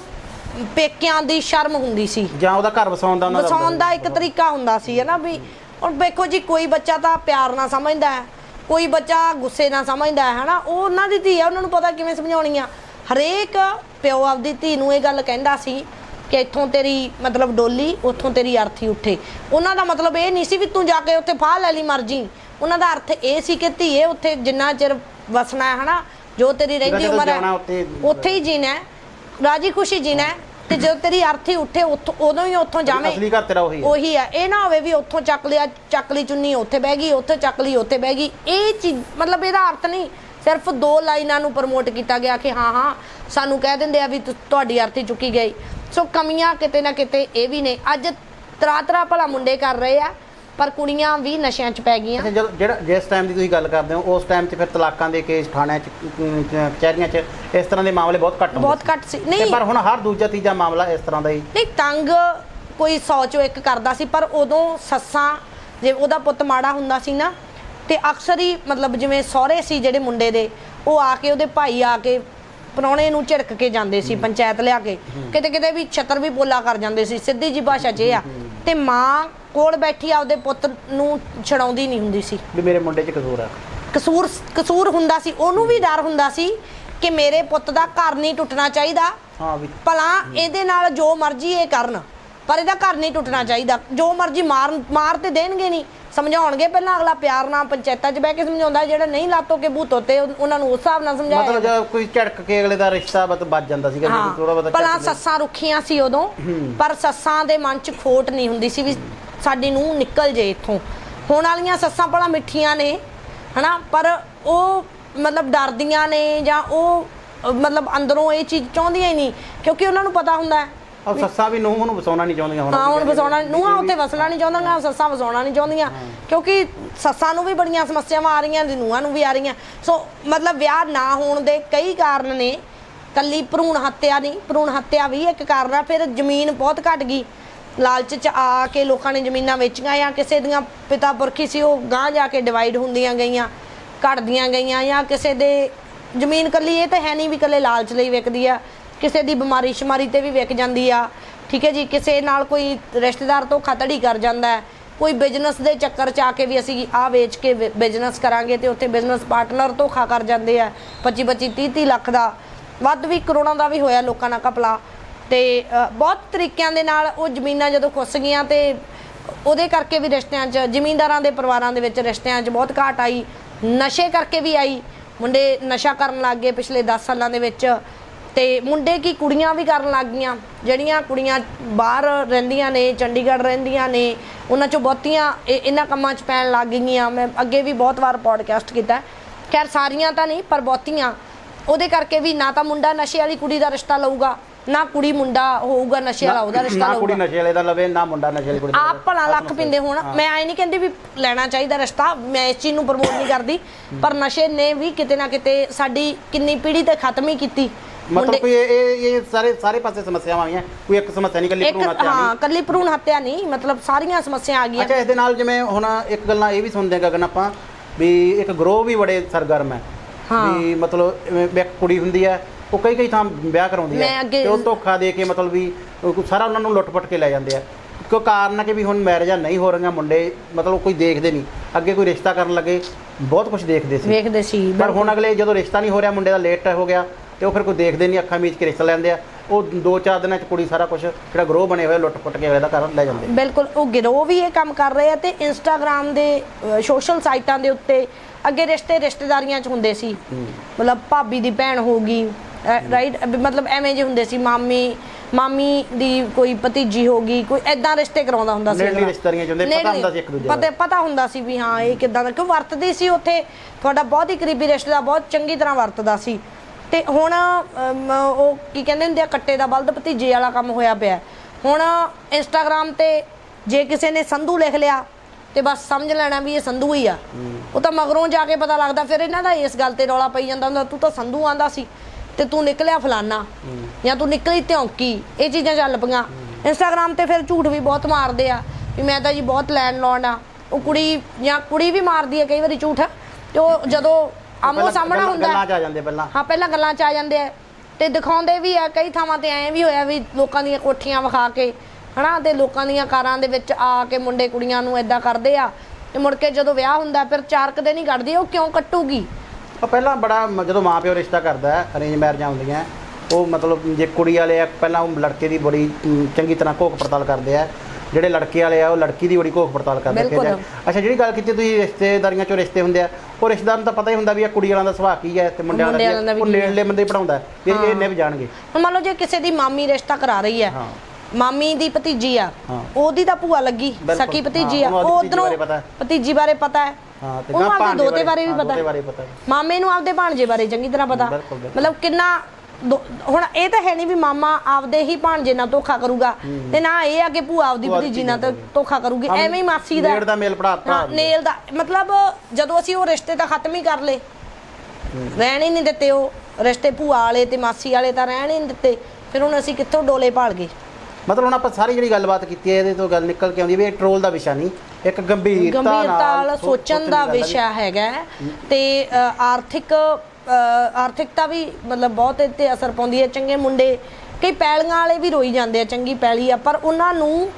ਪੇਕਿਆਂ ਦੀ ਸ਼ਰਮ ਹੁੰਦੀ ਸੀ। ਜਾਂ ਉਹਦਾ ਘਰ ਵਸਾਉਣ ਦਾ ਉਹਨਾਂ ਦਾ ਵਸਾਉਣ ਦਾ ਇੱਕ ਤਰੀਕਾ ਹੁੰਦਾ ਸੀ ਹੈ ਨਾ ਵੀ ਹੁਣ ਵੇਖੋ ਜੀ ਕੋਈ ਬੱਚਾ ਤਾਂ ਪਿਆਰ ਨਾਲ ਸਮਝਦਾ ਹੈ। ਕੋਈ ਬੱਚਾ ਗੁੱਸੇ ਨਾਲ ਸਮਝਦਾ ਹੈ ਹਨਾ? ਉਹ ਉਹਨਾਂ ਦੀ ਧੀ ਆ ਉਹਨਾਂ ਨੂੰ ਪਤਾ ਕਿਵੇਂ ਸਮਝਾਉਣੀ ਆ। ਹਰੇਕ ਪਿਓ ਆਪਦੀ ਧੀ ਨੂੰ ਇਹ ਗੱਲ ਕਹਿੰਦਾ ਸੀ ਕਿ ਇੱਥੋਂ ਤੇਰੀ ਮਤਲਬ ਡੋਲੀ ਉੱਥੋਂ ਤੇਰੀ ਅਰਥੀ ਉੱਠੇ। ਉਹਨਾਂ ਦਾ ਮਤਲਬ ਇਹ ਨਹੀਂ ਸੀ ਵੀ ਤੂੰ ਜਾ ਕੇ ਉੱਥੇ ਫਾਹ ਲੈ ਲਈ ਮਰਜ਼ੀ। ਉਹਨਾਂ ਦਾ ਅਰਥ ਇਹ ਸੀ ਕਿ ਧੀਏ ਉੱਥੇ ਜਿੰਨਾ ਚਿਰ ਵਸਣਾ ਹੈ ਹਨਾ? ਜੋ ਤੇਰੀ ਰਹਿੰਦੀ ਉਮਰ ਹੈ ਉੱਥੇ- ਉੱਥੇ ਹੀ ਜੀਣਾ ਹੈ, ਰਾਜੀ ਖੁਸ਼ੀ ਜੀਣਾ ਹੈ, ਤੇ ਜਦੋਂ ਤੇਰੀ ਅਰਥੀ ਉੱਠੇ ਉੱਥੋਂ ਉਦੋਂ ਹੀ ਉੱਥੋਂ ਜਾਵੇਂ। ਅਸਲੀ ਘਰ ਤੇਰਾ ਉਹੀ ਹੈ। ਉਹੀ ਹੈ। ਇਹ ਨਾ ਹੋਵੇ ਵੀ ਉੱਥੋਂ ਚੱਕ ਲਿਆ ਚੱਕ ਲਈ ਚੁੰਨੀ ਉੱਥੇ ਬਹਿ ਗਈ ਉੱਥੇ ਚੱਕ ਲਈ ਉੱਥੇ ਬਹਿ ਗਈ। ਇਹ ਚੀਜ਼ ਮਤਲਬ ਇਹਦਾ ਅਰਥ ਨਹੀਂ। ਸਿਰਫ ਦੋ ਲਾਈਨਾਂ ਨੂੰ ਪ੍ਰਮੋਟ ਕੀਤਾ ਗਿਆ ਕਿ ਹਾਂ ਹਾਂ ਸਾਨੂੰ ਕਹਿ ਦਿੰਦੇ ਆ ਵੀ ਤੁਹਾਡੀ ਅਰਥੀ ਚੁੱਕੀ ਗਈ। ਸੋ ਕਮੀਆਂ ਕਿਤੇ ਨਾ ਕਿਤੇ ਇਹ ਵੀ ਨੇ। ਅੱਜ ਤਰਾ ਤਰਾ ਭਲਾ ਮੁੰਡੇ ਕਰ ਰਹੇ ਆ। ਪਰ ਕੁੜੀਆਂ ਵੀ ਨਸ਼ਿਆਂ 'ਚ ਪੈ ਗਈਆਂ। ਜਦੋਂ ਜਿਹੜਾ ਜਿਸ ਟਾਈਮ ਦੀ ਤੁਸੀਂ ਗੱਲ ਕਰਦੇ ਹੋ ਉਸ ਟਾਈਮ 'ਚ ਫਿਰ ਤਲਾਕਾਂ ਦੇ ਕੇਸ ਥਾਣਿਆਂ 'ਚ ਕਚਹਿਰੀਆਂ 'ਚ ਇਸ ਤਰ੍ਹਾਂ ਦੇ ਮਾਮਲੇ ਬਹੁਤ ਘੱਟ ਹੁੰਦੇ ਬਹੁਤ। ਘੱਟ ਸੀ। ਨਹੀਂ। ਪਰ ਹੁਣ ਹਰ ਦੂਜਾ ਤੀਜਾ ਮਾਮਲਾ ਇਸ ਤਰ੍ਹਾਂ ਦਾ ਹੀ। ਨਹੀਂ ਤੰਗ ਕੋਈ 100 ਚੋਂ ਇੱਕ ਕਰਦਾ ਸੀ ਪਰ ਉਦੋਂ ਸੱਸਾਂ ਜੇ ਉਹਦਾ ਪੁੱਤ ਮਾੜਾ ਹੁੰਦਾ ਸੀ ਨਾ ਤੇ ਅਕਸਰ ਹੀ ਮਤਲਬ ਜਿਵੇਂ ਸਹੁਰੇ ਸੀ ਜਿਹੜੇ ਮੁੰਡੇ ਦੇ ਉਹ ਆ ਕੇ ਉਹਦੇ ਭਾਈ ਆ ਕੇ ਪ੍ਰਾਹੁਣੇ ਨੂੰ ਝਿੜਕ ਕੇ ਜਾਂਦੇ ਸੀ ਪੰਚਾਇਤ ਲਿਆ ਕੇ। ਕਿਤੇ ਕਿਤੇ ਵੀ ਛਤਰ ਵੀ ਬੋਲਾ ਕਰ ਜਾਂਦੇ ਸੀ ਸਿੱਧੀ ਜੀ ਭਾਸ਼ਾ 'ਚ ਇਹ ਆ। ਤੇ ਮਾਂ ਕੋਲ ਬੈਠੀ ਆਪਦੇ ਪੁੱਤ ਨੂੰ ਛਡਾਉਂਦੀ ਨਹੀਂ ਹੁੰਦੀ ਸੀ। ਵੀ ਮੇਰੇ ਮੁੰਡੇ 'ਚ ਕਸੂਰ ਹੈ ਕਸੂਰ ਕਸੂਰ ਹੁੰਦਾ ਸੀ। ਉਹਨੂੰ ਵੀ ਡਰ ਹੁੰਦਾ ਸੀ ਕਿ ਮੇਰੇ ਪੁੱਤ ਦਾ ਘਰ ਨਹੀਂ ਟੁੱਟਣਾ ਚਾਹੀਦਾ। ਹਾਂ ਵੀ ਭਲਾ ਇਹਦੇ ਨਾਲ ਜੋ ਮਰਜ਼ੀ ਇਹ ਕਰਨ ਪਰ ਇਹਦਾ ਘਰ ਨਹੀਂ ਟੁੱਟਣਾ ਚਾਹੀਦਾ। ਜੋ ਮਰਜ਼ੀ ਮਾਰ ਮਾਰ ਤੇ ਦੇਣਗੇ ਨਹੀਂ। ਸਮਝਾਉਣਗੇ ਪਹਿਲਾਂ ਅਗਲਾ ਪਿਆਰ ਨਾਲ ਪੰਚਾਇਤਾਂ 'ਚ ਬਹਿ ਕੇ ਸਮਝਾਉਂਦਾ ਜਿਹੜਾ ਨਹੀਂ ਲਾਤੋ ਕੇ ਭੂਤੋ ਤੇ ਉਹ- ਉਹਨਾਂ ਨੂੰ ਉਸ ਹਿਸਾਬ ਨਾਲ ਮਤਲਬ ਸਮਝਾਇਆ ਜਦ ਕੋਈ ਝੜਕ ਕੇ ਅਗਲੇ ਦਾ ਰਿਸ਼ਤਾ ਬਤ ਵੱਜ ਜਾਂਦਾ ਸੀਗਾ ਹਾਂ ਥੋੜਾ ਬਹੁਤਾ ਭਲਾ ਸੱਸਾਂ ਰੁੱਖੀਆਂ ਸੀ ਉਦੋਂ ਪਰ ਸੱਸਾਂ ਦੇ ਮਨ 'ਚ ਖੋਟ ਨਹੀਂ ਹੁੰਦੀ ਸੀ ਵੀ ਸਾਡੀ ਨੂੰ ਨਿਕਲ ਜੇ ਇੱਥੋਂ। ਹੁਣ ਵਾਲੀਆਂ ਸੱਸਾਂ ਭਲਾ ਮਿੱਠੀਆਂ ਨੇ ਹਨਾ? ਪਰ ਉਹ ਮਤਲਬ ਡਰਦੀਆਂ ਨੇ ਜਾਂ ਉਹ ਮਤਲਬ ਅੰਦਰੋਂ ਇਹ ਚੀਜ਼ ਚਾਹੁੰਦੀਆਂ ਹੀ ਨਹੀਂ ਕਿਉਂਕਿ ਉਹਨਾਂ ਨੂੰ ਪਤਾ ਹੁੰਦਾ ਹੈ ਔਰ ਸੱਸਾਂ ਵੀ ਨੂੰਹ ਨੂੰ ਵਸਾਉਣਾ ਨਹੀਂ ਚਾਹੁੰਦੀਆਂ ਹਾਂ ਹੁਣ ਵਸਾਉਣਾ ਨੂੰਹਾਂ ਉੱਤੇ ਵਸਣਾ ਨਹੀਂ ਚਾਹੁੰਦੀਆਂ ਸੱਸਾਂ ਵਸਾਉਣਾ ਨਹੀਂ ਚਾਹੁੰਦੀਆਂ। ਕਿਉਂਕਿ ਸੱਸਾਂ ਨੂੰ ਵੀ ਬੜੀਆਂ ਸਮੱਸਿਆਵਾਂ ਆ ਰਹੀਆਂ ਤੇ ਨੂੰਹਾਂ ਨੂੰ ਵੀ ਆ ਰਹੀਆਂ। ਸੋ ਮਤਲਬ ਵਿਆਹ ਨਾ ਹੋਣ ਦੇ ਕਈ ਕਾਰਨ ਨੇ। ਕੱਲੀ ਭਰੂਣ ਹੱਤਿਆ ਨਹੀਂ ਭਰੂਣ ਹੱਤਿਆ ਵੀ ਇੱਕ ਕਾਰਨ ਆ ਫਿਰ ਜ਼ਮੀਨ ਬਹੁਤ ਘਟ ਗਈ। ਲਾਲਚ ਚ ਆ ਕੇ ਲੋਕਾਂ ਨੇ ਜ਼ਮੀਨਾਂ ਵੇਚੀਆਂ ਜਾਂ ਕਿਸੇ ਦੀਆਂ ਪਿਤਾ ਪੁਰਖੀ ਸੀ ਉਹ ਗਾਂਹ ਜਾ ਕੇ ਡਿਵਾਈਡ ਹੁੰਦੀਆਂ ਗਈਆਂ ਘਟਦੀਆਂ ਗਈਆਂ ਜਾਂ ਕਿਸੇ ਦੇ ਜ਼ਮੀਨ ਕੱਲੀ ਇਹ ਤਾਂ ਹੈ ਨਹੀਂ ਵੀ ਕੱਲੇ ਲਾਲਚ ਲਈ ਵਿਕਦੀ ਆ। ਕਿਸੇ ਦੀ ਬਿਮਾਰੀ ਸ਼ਮਾਰੀ ਤੇ ਵੀ ਵਿਕ ਜਾਂਦੀ ਆ, ਠੀਕ ਹੈ ਜੀ? ਕਿਸੇ ਨਾਲ ਕੋਈ ਰਿਸ਼ਤੇਦਾਰ ਤੋਂ ਖਤੜੀ ਕਰ ਜਾਂਦਾ ਹੈ, ਕੋਈ ਬਿਜ਼ਨਸ ਦੇ ਚੱਕਰ ਚ ਆ ਕੇ ਵੀ ਅਸੀਂ ਆ ਵੇਚ ਕੇ ਬਿਜ਼ਨਸ ਕਰਾਂਗੇ ਤੇ ਉੱਥੇ ਬਿਜ਼ਨਸ ਪਾਰਟਨਰ ਧੋਖਾ ਕਰ ਜਾਂਦੇ ਆ 25 25 30 30 ਲੱਖ ਦਾ। ਵੱਧ ਵੀ ਕਰੋੜਾਂ ਦਾ ਵੀ ਹੋਇਆ ਲੋਕਾਂ ਨਾਲ ਕਪਲਾ ਤੇ ਬਹੁਤ ਤਰੀਕਿਆਂ ਦੇ ਨਾਲ ਉਹ ਜ਼ਮੀਨਾਂ ਜਦੋਂ ਖੁੱਸ ਗਈਆਂ ਤੇ ਉਹਦੇ ਕਰਕੇ ਵੀ ਰਿਸ਼ਤਿਆਂ 'ਚ ਜ਼ਮੀਂਦਾਰਾਂ ਦੇ ਪਰਿਵਾਰਾਂ ਦੇ ਵਿੱਚ ਰਿਸ਼ਤਿਆਂ 'ਚ ਬਹੁਤ ਘਾਟ ਆਈ। ਨਸ਼ੇ ਕਰਕੇ ਵੀ ਆਈ। ਮੁੰਡੇ ਨਸ਼ਾ ਕਰਨ ਲੱਗ ਗਏ ਪਿਛਲੇ 10 ਸਾਲਾਂ ਦੇ ਵਿੱਚ। ਤੇ ਮੁੰਡੇ ਕੀ ਕੁੜੀਆਂ ਵੀ ਕਰਨ ਲੱਗ ਗਈਆਂ ਜਿਹੜੀਆਂ ਕੁੜੀਆਂ ਬਾਹਰ ਰਹਿੰਦੀਆਂ ਨੇ ਚੰਡੀਗੜ੍ਹ ਰਹਿੰਦੀਆਂ ਨੇ ਉਹਨਾਂ 'ਚੋਂ ਬਹੁਤੀਆਂ ਇਹ- ਇਹਨਾਂ ਕੰਮਾਂ 'ਚ ਪੈਣ ਲੱਗ ਗਈਆਂ। ਮੈਂ ਅੱਗੇ ਵੀ ਬਹੁਤ ਵਾਰ ਪੋਡਕਾਸਟ ਕੀਤਾ। ਖੈਰ ਸਾਰੀਆਂ ਤਾਂ ਨਹੀਂ ਪਰ ਬਹੁਤੀਆਂ। ਉਹਦੇ ਕਰਕੇ ਵੀ ਨਾ ਤਾਂ ਮੁੰਡਾ ਨਸ਼ੇ ਵਾਲੀ ਕੁੜੀ ਦਾ ਰਿਸ਼ਤਾ ਲਊਗਾ ਨਾ ਕੁੜੀ ਮੁੰਡਾ ਹੋਊਗਾ ਨਸ਼ੇ ਵਾਲਾ ਉਹਦਾ ਰਿਸ਼ਤਾ ਨਾ ਕੁੜੀ ਲਊਗਾ। ਨਸ਼ੇ ਵਾਲੇ ਦਾ ਲਵੇ ਨਾ ਮੁੰਡਾ ਨਸ਼ੇ ਵਾਲੀ ਕੁੜੀ ਦਾ ਆਪ। ਭਲਾ ਲੱਖ। ਪਿੰਦੇ ਹੋਣ। ਮੈਂ ਐ ਨਹੀਂ ਕਹਿੰਦੀ ਵੀ ਲੈਣਾ ਚਾਹੀਦਾ ਰਿਸ਼ਤਾ ਮੈਂ ਇਸ ਚੀਜ਼ ਨੂੰ ਪ੍ਰਮੋਟ ਨਹੀਂ ਕਰਦੀ। ਪਰ ਨਸ਼ੇ ਨੇ ਵੀ ਕਿਤੇ ਨਾ ਕਿਤੇ ਸਾਡੀ ਕਿੰਨੀ ਪੀੜ੍ਹੀ ਤੇ ਖਤਮ ਹੀ ਕੀਤੀ। ਮਤਲਬ ਕੋਈ ਇਹ ਇਹ ਇਹ ਸਾਰੇ ਸਾਰੇ ਪਾਸੇ ਸਮੱਸਿਆਵਾਂ ਆਈਆਂ। ਕੋਈ ਇੱਕ ਸਮੱਸਿਆ ਨਹੀਂ ਕੱਲੀ ਇੱਕ ਭਰੂਣ ਹੱਤਿਆ ਹਾਂ ਨਹੀਂ। ਕੱਲੀ ਭਰੂਣ ਹੱਤਿਆ ਨਹੀਂ ਮਤਲਬ ਸਾਰੀਆਂ ਸਮੱਸਿਆ ਆ ਗਈਆਂ। ਅੱਛਾ ਇਸ ਦੇ ਨਾਲ ਜਿਵੇਂ ਹੁਣ ਇੱਕ ਗੱਲਾਂ ਇਹ ਵੀ ਸੁਣਦੇ ਗਗਨ ਆਪਾਂ ਵੀ ਇੱਕ ਗਰੋਹ ਵੀ ਬੜੇ ਸਰਗਰਮ ਹੈ। ਹਾਂ। ਵੀ ਮਤਲਬ ਇਵੇਂ ਵੀ ਇੱਕ ਕੁੜੀ ਹੁੰਦੀ ਹੈ ਉਹ ਕਈ ਕਈ ਥਾਂ ਵਿਆਹ ਕਰਾਉਂਦੀ ਮੈਂ ਹੈ ਅੱਗੇ- ਤੇ ਉਹ ਧੋਖਾ ਦੇ ਕੇ ਮਤਲਬ ਵੀ ਉਹ ਸਾਰਾ ਉਹਨਾਂ ਨੂੰ ਲੁੱਟ-ਪਟ ਕੇ ਲੈ ਜਾਂਦੇ ਆ। ਕਿਉਂ ਕਾਰਨ ਹੈ ਕਿ ਵੀ ਹੁਣ ਮੈਰਿਜਾਂ ਨਹੀਂ ਹੋ ਰਹੀਆਂ ਮੁੰਡੇ ਮਤਲਬ ਕੋਈ ਦੇਖਦੇ ਨਹੀਂ। ਅੱਗੇ ਕੋਈ ਰਿਸ਼ਤਾ ਕਰਨ ਲੱਗੇ ਬਹੁਤ ਕੁਝ ਦੇਖਦੇ ਸੀ। ਵੇਖਦੇ ਸੀ ਪਰ ਹੁਣ ਅਗਲੇ ਜਦੋਂ ਰਿਸ਼ਤਾ ਨਹੀਂ ਹੋ ਰਿਹਾ ਮੁੰਡੇ ਦਾ ਲੇਟ ਹੋ ਗਿਆ ਤੇ ਉਹ ਫਿਰ ਕੋਈ ਦੇਖਦੇ ਨਹੀਂ ਅੱਖਾਂ ਮੀਚ ਕੇ ਰਿਸ਼ਤਾ ਲੈਂਦੇ ਆ। ਉਹ ਦੋ ਚਾਰ ਦਿਨਾਂ ਚ ਕੁੜੀ ਸਾਰਾ ਕੁਝ ਜਿਹੜਾ ਗਰੋਹ ਬਣੇ ਹੋਏ ਲੁੱਟ-ਪੁੱਟ ਕੇ ਇਹਦਾ ਕਰਨ ਲੈ ਜਾਂਦੇ ਬਿਲਕੁਲ ਉਹ ਗਿਰੋਹ ਵੀ ਇਹ ਕੰਮ ਕਰ ਰਹੇ ਆ ਤੇ ਇੰਸਟਾਗ੍ਰam ਦੇ ਸੋਸ਼ਲ ਸਾਈਟਾਂ ਦੇ ਉੱਤੇ ਅੱਗੇ ਰਿਸ਼ਤੇ ਰਿਸ਼ਤੇਦਾਰੀਆਂ 'ਚ ਹੁੰਦੇ ਸੀ। ਮਤਲਬ ਭਾਬੀ ਦੀ ਭੈਣ ਹੋਗੀ ਰਾਈਟ ਮਤਲਬ ਐਵੇਂ ਜਿਹੇ ਹੁੰਦੇ ਸੀ ਮਾਮੀ ਮਾਮੀ ਦੀ ਕੋਈ ਭਤੀਜੀ ਹੋਗੀ ਕੋਈ ਐਦਾਂ ਰਿਸ਼ਤੇ ਕਰਾਉਂਦਾ ਹੁੰਦਾ ਸੀ। ਨੇੜਲੀ। ਰਿਸ਼ਤੇਦਾਰੀਆਂ 'ਚ ਹੁੰਦੇ, ਪਤਾ ਹੁੰਦਾ ਸੀ ਇੱਕ ਦੂਜੇ ਦਾ। ਪਤਾ ਪਤਾ ਹੁੰਦਾ ਸੀ ਵੀ ਹਾਂ ਇਹ ਕਿਦਾਂ ਦਾ ਕਿਉਂ ਵਰਤਦੇ ਸੀ ਉੱਥੇ ਤੁਹਾਡਾ ਬਹੁਤ ਹੀ ਕਰੀਬੀ ਰਿਸ਼ਤੇਦਾਰ ਬਹੁਤ ਚੰਗੀ ਤਰ੍ਹਾਂ ਵਰਤਦਾ ਸੀ। ਤੇ ਹੁਣ ਅਮ, ਉਹ ਕੀ ਕਹਿੰਦੇ ਹੁੰਦੇ ਆ ਕੱਟੇ ਦਾ ਬਲਦ ਭਤੀਜੇ ਵਾਲਾ ਕੰਮ ਹੋਇਆ ਪਿਆ। ਹੁਣ ਇੰਸਟਾਗ੍ਰam ਤੇ ਜੇ ਕਿਸੇ ਨੇ ਸੰਧੂ ਲਿਖ ਲਿਆ ਤੇ ਬਸ ਸਮਝ ਲੈਣਾ ਵੀ ਇਹ ਸੰਧੂ ਹੀ ਆ। ਉਹ ਤਾਂ ਮਗਰੋਂ ਜਾ ਕੇ ਪਤਾ ਲੱਗਦਾ ਫਿਰ ਇਹਨਾਂ ਦਾ ਇਸ ਗੱਲ ਤੇ ਰੌਲਾ ਪਈ ਜਾਂਦਾ ਹੁੰਦਾ ਤੂੰ ਤਾਂ ਸੰਧੂ ਆਂਦਾ ਸੀ ਤੇ ਤੂੰ ਨਿਕਲਿਆ ਫਲਾਨਾ ਜਾਂ ਤੂੰ ਨਿਕਲੀ ਧੌਂਕੀ ਇਹ ਚੀਜ਼ਾਂ ਚੱਲ ਪਈਆਂ। ਇੰਸਟਾਗ੍ਰam ਤੇ ਫਿਰ ਝੂਠ ਵੀ ਬਹੁਤ ਮਾਰਦੇ ਆ ਵੀ ਮੈਂ ਤਾਂ ਜੀ ਬਹੁਤ ਲੈਣ ਲਾਉਣ ਆ। ਉਹ ਕੁੜੀ ਜਾਂ ਕੁੜੀ ਵੀ ਮਾਰਦੀ ਹੈ ਕਈ ਵਾਰੀ ਝੂਠ ਤੇ ਉਹ ਜਦੋਂ ਆਮੋ ਸਾਹਮਣਾ ਹੁੰਦਾ ਗੱਲਾਂ 'ਚ ਆ ਜਾਂਦੇ ਪਹਿਲਾਂ। ਹਾਂ ਪਹਿਲਾਂ ਗੱਲਾਂ ਚ ਆ ਜਾਂਦੇ ਆ ਤੇ ਦਿਖਾਉਂਦੇ ਵੀ ਆ ਕਈ ਥਾਵਾਂ ਤੇ ਐਂ ਵੀ ਹੋਇਆ ਵੀ ਲੋਕਾਂ ਦੀਆਂ ਕੋਠੀਆਂ ਵਿਖਾ ਕੇ ਹਨਾ ਤੇ ਲੋਕਾਂ ਦੀਆਂ ਕਾਰਾਂ ਦੇ ਵਿੱਚ ਆ ਕੇ ਮੁੰਡੇ ਕੁੜੀਆਂ ਨੂੰ ਐਦਾਂ ਕਰਦੇ ਆ ਤੇ ਮੁੜ ਕੇ ਜਦੋਂ ਵਿਆਹ ਹੁੰਦਾ ਫਿਰ ਚਾਰ ਕੁ ਦਿਨ ਹੀ ਕੱਢਦੀ ਉਹ ਕਿਉਂ ਕੱਟੂਗੀ? ਉਹ ਪਹਿਲਾਂ ਬੜਾ ਜਦੋਂ ਮਾਂ ਪਿਓ ਰਿਸ਼ਤਾ ਕਰਦਾ ਹੈ ਅਰੇਂਜ ਮੈਰਿਜਾਂ ਹੁੰਦੀਆਂ ਉਹ ਮਤਲਬ ਜੇ ਕੁੜੀ ਵਾਲੇ ਆ ਪਹਿਲਾਂ ਉਹ ਲੜਕੇ ਦੀ ਬੜੀ ਚੰਗੀ ਤਰ੍ਹਾਂ ਘੋਖ ਪੜਤਾਲ ਕਰਦੇ ਆ ਜਿਹੜੇ ਲੜਕੇ ਵਾਲੇ ਆ ਉਹ ਲੜਕੀ ਦੀ ਬੜੀ ਘੋਖ ਪੜਤਾਲ ਕਰਦੇ ਆ ਕਿ ਬਿਲਕੁਲ। ਅੱਛਾ ਜਿਹੜੀ ਗੱਲ ਕੀਤੀ ਤੁਸੀਂ ਰਿਸ਼ਤੇਦਾਰੀਆਂ ਚੋਂ ਰਿਸ਼ਤੇ ਹੁੰਦੇ ਆ ਉਹ ਰਿਸ਼ਤੇਦਾਰ ਨੂੰ ਤਾਂ ਪਤਾ ਹੀ ਹੁੰਦਾ ਵੀ ਇਹ ਕੁੜੀ ਵਾਲਾਂ ਦਾ ਸੁਭਾਅ ਕੀ ਹੈ ਤੇ ਮੁੰਡੇ ਵਾਲਿਆਂ ਦਾ ਕੀ ਵੀ ਹੈ। ਉਹ। ਨੇੜਲੇ ਬੰਦੇ ਹੀ ਪੜਾਉਂਦਾ ਵੀ ਇਹ। ਨਿਭ ਜਾਣਗੇ ਹੁਣ ਮੰਨ ਲਓ ਜੇ ਕਿਸੇ ਦੀ ਮਾਮੀ ਰਿਸ਼ਤਾ ਕਰਾ ਰਹੀ ਹੈ ਹਾਂ ਮਾਮੀ ਦੀ ਭਤੀਜੀ ਆ ਹਾਂ। ਉਹਦੀ ਤਾਂ ਭੂਆ ਲੱਗੀ ਬਿਲਕੁਲ। ਸਕੀ ਭਤੀਜੀ ਆ ਹਾਂ, ਉਹਨੂੰ ਉਹ ਆਪਦੀ ਭਤੀਜੀ ਉਧਰੋਂ ਬਾਰੇ ਪਤਾ ਹੈ। ਭਤੀਜੀ ਬਾਰੇ ਪਤਾ ਹੈ ਹਾਂ ਤੇ ਉਹਨੂੰ ਗਾਂ ਆਪਦੇ ਬਾਰੇ ਵੀ ਹਾਂ, ਪਤਾ ਦੋਤੇ ਹੈ। ਬਾਰੇ ਪਤਾ ਹੈ। ਮਾਮੇ ਨੂੰ ਆਪਦੇ ਭਾਣਜੇ ਬਾਰੇ ਚੰਗੀ ਤਰ੍ਹਾਂ ਪਤਾ ਬਿਲਕੁਲ, ਬਿਲਕੁਲ। ਮਤਲਬ ਕਿੰਨਾ ਦੋ- ਹੁਣ ਇਹ ਤਾਂ ਹੈ ਨਹੀਂ ਵੀ ਮਾਮਾ ਆਪਦੇ ਹੀ ਭਾਣਜੇ ਨਾਲ ਧੋਖਾ ਕਰੂਗਾ। ਤੇ ਨਾ ਇਹ ਆ ਕਿ ਭੂਆ ਆਪਦੀ ਭਤੀਜੀ ਨਾਲ ਧੋਖਾ ਕਰੂਗੀ। ਐਵੇਂ ਹੀ ਮਾਸੀ ਦਾ ਨੇੜ ਦਾ ਮੇਲ ਪੜਾ ਹਾਂ ਨੇਲ ਦਾ ਮਤਲਬ ਜਦੋਂ ਅਸੀਂ ਉਹ ਰਿਸ਼ਤੇ ਤਾਂ ਖਤਮ ਹੀ ਕਰ ਲਏ। ਰਹਿਣ ਹੀ ਨਹੀਂ ਦਿੱਤੇ ਉਹ। ਰਿਸ਼ਤੇ ਭੂਆ ਵਾਲੇ ਤੇ ਮਾਸੀ ਵਾਲੇ ਤਾਂ ਰਹਿਣ ਹੀ ਨਹੀਂ ਦਿੱਤੇ। ਫਿਰ ਹੁਣ ਅਸੀਂ ਕਿੱਥੋਂ ਡੋਲੇ ਭਾਲ ਗਏ? ਮਤਲਬ ਹੁਣ ਆਪਾਂ ਸਾਰੀ ਜਿਹੜੀ ਗੱਲਬਾਤ ਕੀਤੀ ਹੈ ਇਹਦੇ ਤੋਂ ਗੱਲ ਨਿਕਲ ਕੇ ਆਉਂਦੀ ਵੀ ਇਹ ਟਰੋਲ ਦਾ ਵਿਸ਼ਾ ਨਹੀਂ। ਇੱਕ ਗੰਭੀਰਤਾ ਗੰਭੀਰਤਾ ਨਾਲ ਸੋਚਣ ਦੀ ਵਿਸ਼ਾ ਹੈਗਾ ਹੈ। ਤੇ ਅ, ਆਰਥਿਕ ਆਰਥਿਕਤਾ ਵੀ ਮਤਲਬ ਬਹੁਤ ਤੇ ਅਸਰ ਪਾਉਂਦੀ ਹੈ। ਚੰਗੇ ਮੁੰਡੇ ਕਈ ਪੈਲੀਆਂ ਵਾਲੇ ਵੀ ਰੋਈ ਜਾਂਦੇ ਆ ਚੰਗੀ ਪੈਲੀ ਆ ਪਰ ਉਹਨਾਂ ਨੂੰ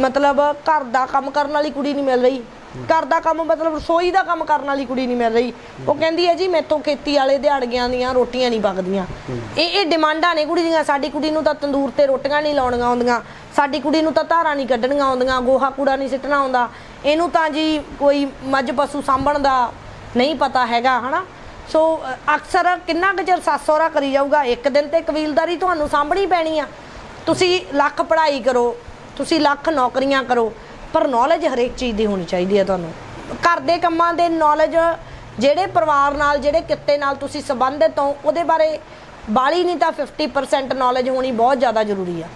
ਮਤਲਬ ਘਰ ਦਾ ਕੰਮ ਕਰਨ ਵਾਲੀ ਕੁੜੀ ਨਹੀਂ ਮਿਲ ਰਹੀ। ਘਰ ਦਾ ਕੰਮ ਮਤਲਬ ਰਸੋਈ ਦਾ ਕੰਮ ਕਰਨ ਵਾਲੀ ਕੁੜੀ ਨਹੀਂ ਮਿਲ ਰਹੀ। ਉਹ ਕਹਿੰਦੀ ਹੈ ਜੀ ਮੈਥੋਂ ਖੇਤੀ ਵਾਲੇ ਦਿਹਾੜੀਆਂ ਦੀਆਂ ਰੋਟੀਆਂ ਨਹੀਂ ਪੱਕਦੀਆਂ। ਇਹ ਇਹ ਡਿਮਾਂਡਾਂ ਨੇ ਕੁੜੀ ਦੀਆਂ। ਸਾਡੀ ਕੁੜੀ ਨੂੰ ਤਾਂ ਤੰਦੂਰ ਤੇ ਰੋਟੀਆਂ ਨਹੀਂ ਲਾਉਣੀਆਂ ਆਉਂਦੀਆਂ। ਸਾਡੀ ਕੁੜੀ ਨੂੰ ਤਾਂ ਧਾਰਾਂ ਨਹੀਂ ਕੱਢਣੀਆਂ ਆਉਂਦੀਆਂ ਗੋਹਾ ਕੂੜਾ ਨਹੀਂ ਸਿੱਟਣਾ ਆਉਂਦਾ। ਇਹਨੂੰ ਤਾਂ ਜੀ ਕੋਈ ਮੱਝ ਪਸ਼ੂ ਸਾਂਭਣ ਦਾ ਨਹੀਂ ਪਤਾ ਹੈਗਾ ਹਨਾ? ਸੋ ਅਕਸਰ ਕਿੰਨਾ ਕੁ ਚਿਰ ਸੱਸ ਸਹੁਰਾ ਕਰੀ ਜਾਊਗਾ? ਇੱਕ ਦਿਨ ਤੇ ਕਬੀਲਦਾਰੀ ਤੁਹਾਨੂੰ ਸਾਂਭਣੀ ਪੈਣੀ ਆ। ਤੁਸੀਂ ਲੱਖ ਪੜ੍ਹਾਈ ਕਰੋ, ਤੁਸੀਂ ਲੱਖ ਨੌਕਰੀਆਂ ਕਰੋ, ਪਰ ਨੌਲੇਜ ਹਰੇਕ ਚੀਜ਼ ਦੀ ਹੋਣੀ ਚਾਹੀਦੀ ਹੈ ਤੁਹਾਨੂੰ। ਘਰ ਦੇ ਕੰਮਾਂ ਦੇ ਨੌਲੇਜ ਜਿਹੜੇ ਪਰਿਵਾਰ ਨਾਲ, ਜਿਹੜੇ ਕਿੱਤੇ ਨਾਲ ਤੁਸੀਂ ਸੰਬੰਧਿਤ ਹੋ, ਉਹਦੇ ਬਾਰੇ ਬਾਲੀ ਨਹੀਂ ਤਾਂ 50% ਨੌਲੇਜ ਹੋਣੀ ਬਹੁਤ ਜ਼ਿਆਦਾ ਜ਼ਰੂਰੀ ਆ।